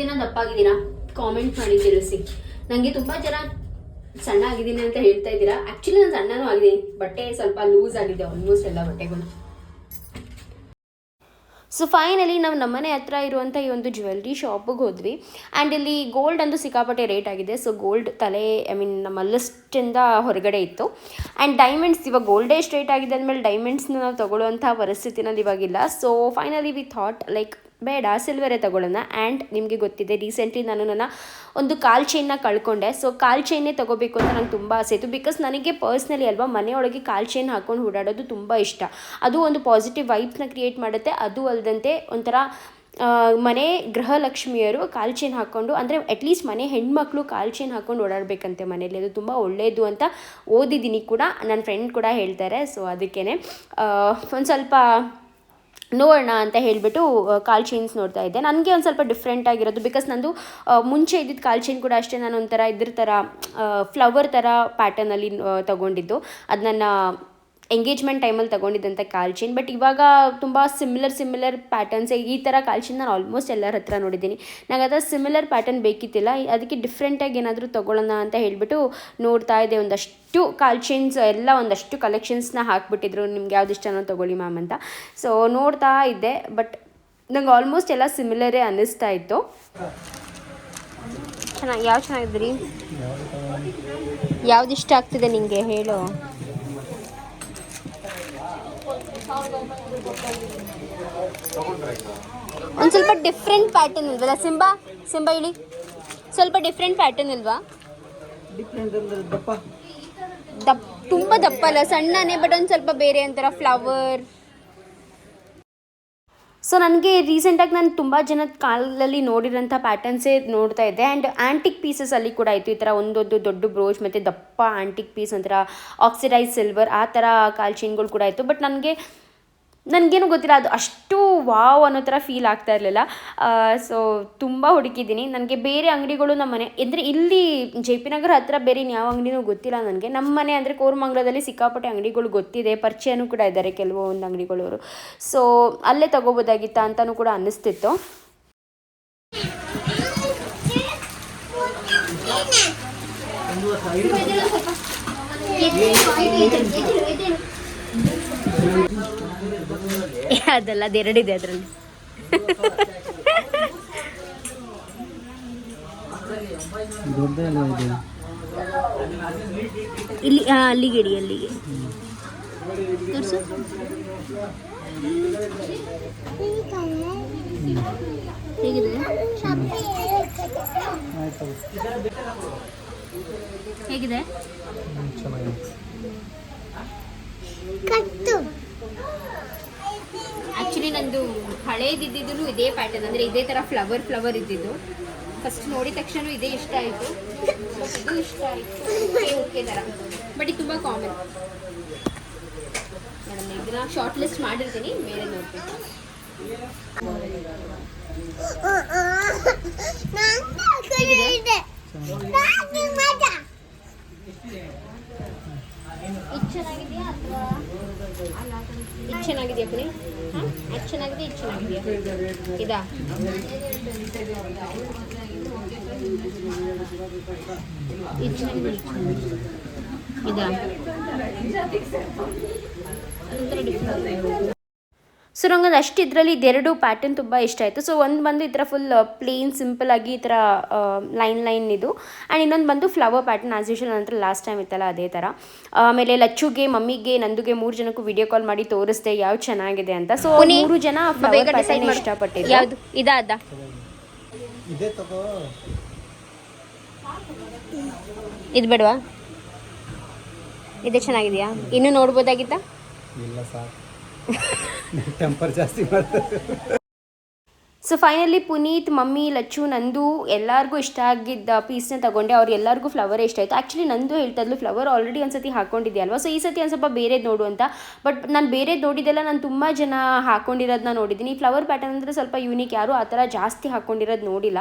ಸಣ್ಣಾಗಿದ್ದೀನಾ ದಪ್ಪಾಗಿದ್ದೀರಾ? ಕಾಮೆಂಟ್ ಮಾಡಿ ತಿಳಿಸಿ. ನನಗೆ ತುಂಬ ಜನ ಸಣ್ಣ ಆಗಿದ್ದೀನಿ ಅಂತ ಹೇಳ್ತಾ ಇದ್ದೀರಾ? ಆ್ಯಕ್ಚುಲಿ ನಾನು ಸಣ್ಣನೂ ಆಗಿದ್ದೀನಿ. ಬಟ್ಟೆ ಸ್ವಲ್ಪ ಲೂಸ್ ಆಗಿದೆ ಆಲ್ಮೋಸ್ಟ್ ಎಲ್ಲ ಬಟ್ಟೆಗಳು. ಸೊ ಫೈನಲಿ ನಾವು ನಮ್ಮನೆ ಹತ್ರ ಇರುವಂಥ ಈ ಒಂದು ಜ್ಯುವೆಲ್ರಿ ಶಾಪಿಗೆ ಹೋದ್ವಿ. ಆ್ಯಂಡ್ ಇಲ್ಲಿ ಗೋಲ್ಡ್ ಅಂದು ಸಿಕ್ಕಾಪಟ್ಟೆ ರೇಟ್ ಆಗಿದೆ. ಸೊ ಗೋಲ್ಡ್ ತಲೆ ಐ ಮೀನ್ ನಮ್ಮ ಲಿಸ್ಟಿಂದ ಹೊರಗಡೆ ಇತ್ತು. ಆ್ಯಂಡ್ ಡೈಮಂಡ್ಸ್ ಇವಾಗ ಗೋಲ್ಡ್ ಎಷ್ಟು ರೇಟ್ ಆಗಿದೆ ಅಂದಮೇಲೆ ಡೈಮಂಡ್ಸ್ನ ನಾವು ತೊಗೊಳ್ಳುವಂಥ ಪರಿಸ್ಥಿತಿನಲ್ಲಿ ಇವಾಗಿಲ್ಲ. So finally we thought like ಬೇಡ ಸಿಲ್ವರೇ ತಗೊಳ್ಳೋಣ. ಆ್ಯಂಡ್ ನಿಮಗೆ ಗೊತ್ತಿದೆ ರೀಸೆಂಟ್ಲಿ ನಾನು ನನ್ನ ಒಂದು ಕಾಲ್ ಚೈನ್ನ ಕಳ್ಕೊಂಡೆ. ಸೊ ಕಾಲ್ ಚೈನೇ ತೊಗೋಬೇಕು ಅಂತ ನಂಗೆ ತುಂಬ ಆಸೆ ಇತ್ತು. ಬಿಕಾಸ್ ನನಗೆ ಪರ್ಸ್ನಲಿ ಅಲ್ವಾ, ಮನೆಯೊಳಗೆ ಕಾಲ್ ಚೈನ್ ಹಾಕೊಂಡು ಓಡಾಡೋದು ತುಂಬ ಇಷ್ಟ. ಅದು ಒಂದು ಪಾಸಿಟಿವ್ ವೈಬ್ಸ್ನ ಕ್ರಿಯೇಟ್ ಮಾಡುತ್ತೆ. ಅದು ಅಲ್ಲದಂತೆ ಒಂಥರ ಮನೆ ಗೃಹಲಕ್ಷ್ಮಿಯರು ಕಾಲ್ ಚೈನ್ ಹಾಕ್ಕೊಂಡು ಅಂದರೆ ಅಟ್ಲೀಸ್ಟ್ ಮನೆ ಹೆಣ್ಮಕ್ಳು ಕಾಲ್ ಚೈನ್ ಹಾಕ್ಕೊಂಡು ಓಡಾಡಬೇಕಂತೆ ಮನೇಲಿ ಅದು ತುಂಬ ಒಳ್ಳೆಯದು ಅಂತ ಓದಿದ್ದೀನಿ ಕೂಡ. ನನ್ನ ಫ್ರೆಂಡ್ ಕೂಡ ಹೇಳ್ತಾರೆ. ಸೊ ಅದಕ್ಕೇ ಒಂದು ಸ್ವಲ್ಪ ನೋಡೋಣ ಅಂತ ಹೇಳಿಬಿಟ್ಟು ಕಾಲ್ ಚೈನ್ಸ್ ನೋಡ್ತಾ ಇದ್ದೆ. ನನಗೆ ಒಂದು ಸ್ವಲ್ಪ ಡಿಫ್ರೆಂಟ್ ಆಗಿರೋದು ಬಿಕಾಸ್ ನಂದು ಮುಂಚೆ ಇದ್ದಿದ್ದು ಕಾಲ್ ಚೈನ್ ಕೂಡ ಅಷ್ಟೇ ನಾನು ಒಂಥರ ಇದ್ರ ಥರ ಫ್ಲವರ್ ಥರ ಪ್ಯಾಟರ್ನಲ್ಲಿ ತೊಗೊಂಡಿದ್ದು. ಅದು ನನ್ನ ಎಂಗೇಜ್ಮೆಂಟ್ ಟೈಮಲ್ಲಿ ತೊಗೊಂಡಿದ್ದಂಥ ಕಾಲ್ ಚೈನ್ ಬಟ್ ಇವಾಗ ತುಂಬ ಸಿಮಿಲರ್ ಸಿಮಿಲರ್ ಪ್ಯಾಟರ್ನ್ಸ್ ಈ ಥರ ಕಾಲ್ ಚೈನ್ ನಾನು ಆಲ್ಮೋಸ್ಟ್ ಎಲ್ಲರ ಹತ್ರ ನೋಡಿದ್ದೀನಿ. ನನಗೆ ಅದ ಸಿಮಿಲರ್ ಪ್ಯಾಟರ್ನ್ ಬೇಕಿತ್ತಿಲ್ಲ. ಅದಕ್ಕೆ ಡಿಫ್ರೆಂಟಾಗಿ ಏನಾದರೂ ತೊಗೊಳ್ಳೋಣ ಅಂತ ಹೇಳಿಬಿಟ್ಟು ನೋಡ್ತಾ ಇದೆ ಒಂದಷ್ಟು ಕಾಲ್ ಚೈನ್ಸ್ ಎಲ್ಲ ಒಂದಷ್ಟು ಕಲೆಕ್ಷನ್ಸ್ನ ಹಾಕ್ಬಿಟ್ಟಿದ್ರು. ನಿಮ್ಗೆ ಯಾವ್ದು ಇಷ್ಟನೋ ತೊಗೊಳ್ಳಿ ಮ್ಯಾಮ್ ಅಂತ. ಸೊ ನೋಡ್ತಾ ಇದ್ದೆ. ಬಟ್ ನಂಗೆ ಆಲ್ಮೋಸ್ಟ್ ಎಲ್ಲ ಸಿಮಿಲರೇ ಅನ್ನಿಸ್ತಾ ಇತ್ತು. ಚೆನ್ನಾಗಿ ಯಾವ ಚೆನ್ನಾಗಿದ್ರಿ? ಯಾವ್ದು ಇಷ್ಟ ಆಗ್ತಿದೆ ನಿಂಗೆ? ಹೇಳು. ಒಂದು ಸ್ವಲ್ಪ ಡಿಫ್ರೆಂಟ್ ಪ್ಯಾಟರ್ನ್ ಇಲ್ವಲ್ಲ? ಸಿಂಬಾ ಸಿಂಬಾ ಇಳಿ. ಸ್ವಲ್ಪ ಡಿಫ್ರೆಂಟ್ ಪ್ಯಾಟರ್ನ್ ಇಲ್ವಾ? ದಪ್ಪ. ದಪ್ ತುಂಬ ದಪ್ಪ ಅಲ್ಲ? ಸಣ್ಣನೇ ಬಟ್ ಒಂದು ಸ್ವಲ್ಪ ಬೇರೆ ಒಂಥರ ಫ್ಲವರ್ ಸೊ ನನಗೆ ರೀಸೆಂಟಾಗಿ ನಾನು ತುಂಬ ಜನದ ಕಾಲದಲ್ಲಿ ನೋಡಿರೋಂಥ ಪ್ಯಾಟರ್ನ್ಸೇ ನೋಡ್ತಾ ಇದ್ದೆ. ಆ್ಯಂಡ್ ಆ್ಯಂಟಿಕ್ ಪೀಸಸಲ್ಲಿ ಕೂಡ ಆಯಿತು. ಈ ಥರ ಒಂದೊಂದು ದೊಡ್ಡ ಬ್ರೋಚ್ ಮತ್ತು ದಪ್ಪ ಆ್ಯಂಟಿಕ್ ಪೀಸ್ ಒಂಥರ ಆಕ್ಸಿಡೈಸ್ ಸಿಲ್ವರ್ ಆ ಥರ ಕಾಲ್ ಚೈನ್ಗಳು ಕೂಡ ಆಯಿತು. ಬಟ್ ನನಗೆ ನನಗೇನು ಗೊತ್ತಿಲ್ಲ, ಅದು ಅಷ್ಟು ವಾವ್ ಅನ್ನೋ ಥರ ಫೀಲ್ ಆಗ್ತಾ ಇರಲಿಲ್ಲ. ಸೊ ತುಂಬ ಹುಡುಕಿದ್ದೀನಿ. ನನಗೆ ಬೇರೆ ಅಂಗಡಿಗಳು ನಮ್ಮ ಮನೆ, ಅಂದರೆ ಇಲ್ಲಿ ಜೆ ಪಿ ನಗರ ಹತ್ತಿರ ಬೇರೆ ಯಾವ ಅಂಗಡಿನೂ ಗೊತ್ತಿಲ್ಲ ನನಗೆ. ನಮ್ಮ ಮನೆ ಅಂದರೆ ಕೋರಮಂಗಲದಲ್ಲಿ ಸಿಕ್ಕಾಪಟ್ಟೆ ಅಂಗಡಿಗಳು ಗೊತ್ತಿದೆ, ಪರಿಚಯನೂ ಕೂಡ ಇದ್ದಾರೆ ಕೆಲವೊಂದು ಅಂಗಡಿಗಳವರು. ಸೊ ಅಲ್ಲೇ ತಗೋಬೋದಾಗಿತ್ತಾ ಅಂತಲೂ ಕೂಡ ಅನ್ನಿಸ್ತಿತ್ತು. ಅದಲ್ಲ ಅದೆರಡಿದೆ ಅದರಲ್ಲಿ. ಇಲ್ಲಿ ಅಲ್ಲಿಗೆ ಇಡಿ ಅಲ್ಲಿಗೆ. ತೋರಿಸು. ಹೇಗಿದೆ? ಹೇಗಿದೆ? ಚೆನ್ನಾಗಿದೆ ಆ್ಯಕ್ಚುಲಿ ನಂದು ಹಳೇದಿದ್ದು ಇದೇ ಪ್ಯಾಟರ್ನ್ ಅಂದರೆ ಇದೇ ಥರ ಫ್ಲವರ್ ಫ್ಲವರ್ ಇದ್ದಿದ್ದು. ಫಸ್ಟ್ ನೋಡಿದ ತಕ್ಷಣ ಇದೇ ಇಷ್ಟ ಆಯಿತು. ಬಟ್ ಇದು ಇಷ್ಟ ಆಯಿತು. ಓಕೆ ತರ ಥರ ಬಟ್ ಇದು ತುಂಬ ಕಾಮನ್ ಮೇಡಮ್ ಇದನ್ನ ಶಾರ್ಟ್ ಲಿಸ್ಟ್ ಮಾಡಿರ್ತೀನಿ ಬೇರೆ ನೋಡ್ಬೇಕು ಇದು ಚೆನ್ನಾಗಿದೆಯಾ ಅಥವಾ ಇದು ಚೆನ್ನಾಗಿದೆಯಾ ಅದು ಚೆನ್ನಾಗಿದೆ ಇದು ಇದಾ? ಇದು ಸೊ ನಂಗೊಂದು ಅಷ್ಟು ಇದರಲ್ಲಿ ಇದೆರಡು ಪ್ಯಾಟರ್ನ್ ತುಂಬ ಇಷ್ಟ ಆಯಿತು. ಸೊ ಒಂದು ಬಂದು ಈ ಥರ ಫುಲ್ ಪ್ಲೇನ್ ಸಿಂಪಲ್ ಆಗಿ ಈ ಥರ ಲೈನ್ ಲೈನ್ ಇದು. ಆ್ಯಂಡ್ ಇನ್ನೊಂದು ಬಂದು ಫ್ಲವರ್ ಪ್ಯಾಟರ್ನ್ ಆಸ್ ಯೂಶಲ್ ನಂತರ ಲಾಸ್ಟ್ ಟೈಮ್ ಇತ್ತಲ್ಲ ಅದೇ ಥರ ಆಮೇಲೆ ಲಚ್ಚುಗೆ ಮಮ್ಮಿಗೆ ನಂದುಗೆ ಮೂರು ಜನಕ್ಕೂ ವಿಡಿಯೋ ಕಾಲ್ ಮಾಡಿ ತೋರಿಸ್ದೆ ಯಾವ್ದು ಚೆನ್ನಾಗಿದೆ ಅಂತ. ಸೊ ಮೂರು ಜನ ಬೇಗ ಫ್ಲವರ್ ಪ್ಯಾಟರ್ನ್. ಇಷ್ಟಪಟ್ಟಿದ್ದು ಯಾವುದು? ಇದಾ ತಗೋ. ಇದು ಬೇಡವಾ? ಇದು ಚೆನ್ನಾಗಿದೆಯಾ? ಇನ್ನು ನೋಡ್ಬೋದಾಗಿತ್ತಾ? ಇಲ್ಲ ಸಾಕು. ಟೆಂಪರ್ ಜಾಸ್ತಿ ಮಾಡ್ತಾರೆ. So finally Puneeth mummy Lachchu ನಂದು ಎಲ್ಲರಿಗೂ ಇಷ್ಟ ಆಗಿದ್ದ ಪೀಸ್ನ ತಗೊಂಡೆ. ಅವ್ರು ಎಲ್ಲರಿಗೂ ಫ್ಲವರೇ ಇಷ್ಟ ಆಯಿತು. ಆ್ಯಕ್ಚುಲಿ ನಂದು ಹೇಳ್ತಿದ್ಲು ಫ್ಲವರ್ ಆಲ್ರೆಡಿ ಒಂದು ಸತಿ ಹಾಕೊಂಡಿದ್ದೆ ಅಲ್ವಾ? ಸೊ ಈ ಸತಿ ಒಂದು ಸ್ವಲ್ಪ ಬೇರೆದು ನೋಡು ಅಂತ. ಬಟ್ ನಾನು ಬೇರೆದು ನೋಡಿದ್ದೆಲ್ಲ ನಾನು ತುಂಬ ಜನ ಹಾಕೊಂಡಿರೋದನ್ನ ನೋಡಿದ್ದೀನಿ. ಫ್ಲವರ್ ಪ್ಯಾಟರ್ನ್ ಅಂದರೆ ಸ್ವಲ್ಪ ಯೂನಿಕ್ ಯಾರು ಆ ಥರ ಜಾಸ್ತಿ ಹಾಕೊಂಡಿರೋದು ನೋಡಿಲ್ಲ.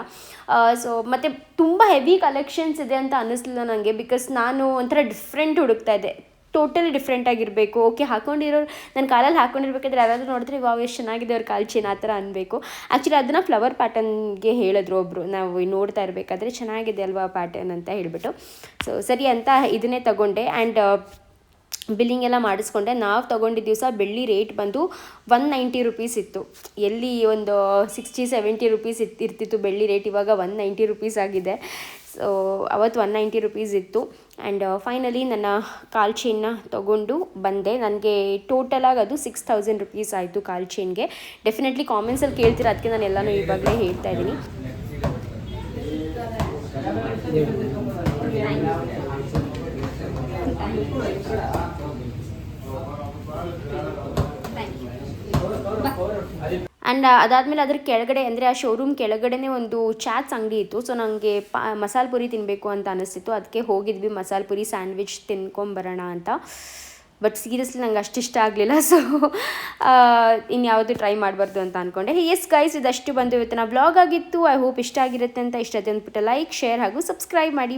ಸೊ ಮತ್ತು ತುಂಬ ಹೆವಿ ಕಲೆಕ್ಷನ್ಸ್ ಇದೆ ಅಂತ ಅನ್ನಿಸ್ಲಿಲ್ಲ ನನಗೆ ಬಿಕಾಸ್ ನಾನು ಒಂಥರ ಡಿಫ್ರೆಂಟ್ ಹುಡುಕ್ತಾ ಇದ್ದೆ. ಟೋಟಲಿ ಡಿಫ್ರೆಂಟ್ ಆಗಿರಬೇಕು. ಓಕೆ ಹಾಕೊಂಡಿರೋರು ನನ್ನ ಕಾಲಲ್ಲಿ ಹಾಕೊಂಡಿರ್ಬೇಕಾದ್ರೆ ಯಾರಾದರೂ ನೋಡಿದ್ರೆ, ವಾವ್, ಎಷ್ಟು ಚೆನ್ನಾಗಿದೆ ಅವ್ರ ಕಾಲು ಚೇನ್ ಆ ಥರ ಅನ್ಬೇಕು. ಆ್ಯಕ್ಚುಲಿ ಅದನ್ನು ಫ್ಲವರ್ ಪ್ಯಾಟರ್ನ್ಗೆ ಹೇಳಿದ್ರು ಒಬ್ಬರು ನಾವು ನೋಡ್ತಾ ಇರಬೇಕಾದ್ರೆ ಚೆನ್ನಾಗಿದೆ ಅಲ್ವಾ ಪ್ಯಾಟರ್ನ್ ಅಂತ ಹೇಳಿಬಿಟ್ಟು. ಸೊ, ಸರಿ ಅಂತ ಇದನ್ನೇ ತಗೊಂಡೆ. ಆ್ಯಂಡ್ ಬಿಲ್ಲಿಂಗ್ ಎಲ್ಲ ಮಾಡಿಸ್ಕೊಂಡೆ. ನಾವು ತೊಗೊಂಡಿದ್ದ ದಿವಸ ಬೆಳ್ಳಿ ರೇಟ್ ಬಂದು ಒನ್ ನೈಂಟಿ ರುಪೀಸ್ ಇತ್ತು. ಎಲ್ಲಿ ಒಂದು ಸಿಕ್ಸ್ಟಿ, ಸೆವೆಂಟಿ ರುಪೀಸ್ ಇತ್ತು ಇರ್ತಿತ್ತು ಬೆಳ್ಳಿ ರೇಟ್. ಇವಾಗ ಒನ್ ನೈಂಟಿ ರುಪೀಸ್ ಆಗಿದೆ. ಅವತ್ತು ಒನ್ ನೈಂಟಿ ರುಪೀಸ್ ಇತ್ತು. ಆ್ಯಂಡ್ ಫೈನಲಿ ನನ್ನ ಕಾಲ್ ಚೈನ್ನ ತೊಗೊಂಡು ಬಂದೆ. ನನಗೆ ಟೋಟಲಾಗಿ ಅದು ಸಿಕ್ಸ್ ತೌಸಂಡ್ ರುಪೀಸ್ ಆಯಿತು ಕಾಲ್ ಚೈನ್ಗೆ ಡೆಫಿನೆಟ್ಲಿ ಕಾಮೆಂಟ್ಸಲ್ಲಿ ಕೇಳ್ತೀರಾ? ಅದಕ್ಕೆ ನಾನು ಎಲ್ಲನೂ ಇವಾಗಲೇ ಹೇಳ್ತಾ ಇದ್ದೀನಿ. ಆ್ಯಂಡ್ ಅದಾದಮೇಲೆ ಅದ್ರ ಕೆಳಗಡೆ, ಅಂದರೆ ಆ ಶೋರೂಮ್ ಕೆಳಗಡೆನೇ ಒಂದು ಚಾಟ್ಸ್ ಅಂಗಡಿ ಇತ್ತು. ಸೊ ನನಗೆ ಪಾ, ಮಸಾಲೆ ಪುರಿ ತಿನ್ನಬೇಕು ಅಂತ ಅನಿಸ್ತಿತ್ತು. ಅದಕ್ಕೆ ಹೋಗಿದ್ವಿ, ಮಸಾಲ ಪುರಿ ಸ್ಯಾಂಡ್ವಿಚ್ ತಿನ್ಕೊಂಬರೋಣ ಅಂತ. ಬಟ್ ಸೀರಿಯಸ್ಲಿ ನಂಗೆ ಅಷ್ಟು ಇಷ್ಟ ಆಗಲಿಲ್ಲ. ಸೊ ಇನ್ಯಾವುದು ಟ್ರೈ ಮಾಡಬಾರ್ದು ಅಂತ ಅಂದ್ಕೊಂಡೆ ಎಸ್ ಗೈಸ್ ಇದಷ್ಟು ಬಂದು ಇವತ್ತಿನ ಬ್ಲಾಗ್ ಆಗಿತ್ತು. ಐ ಹೋಪ್ ಇಷ್ಟ ಆಗಿರುತ್ತೆ ಅಂತ ಇಷ್ಟ ಅಂದ್ಬಿಟ್ಟು ಲೈಕ್ ಶೇರ್ ಹಾಗೂ ಸಬ್ಸ್ಕ್ರೈಬ್ ಮಾಡಿ.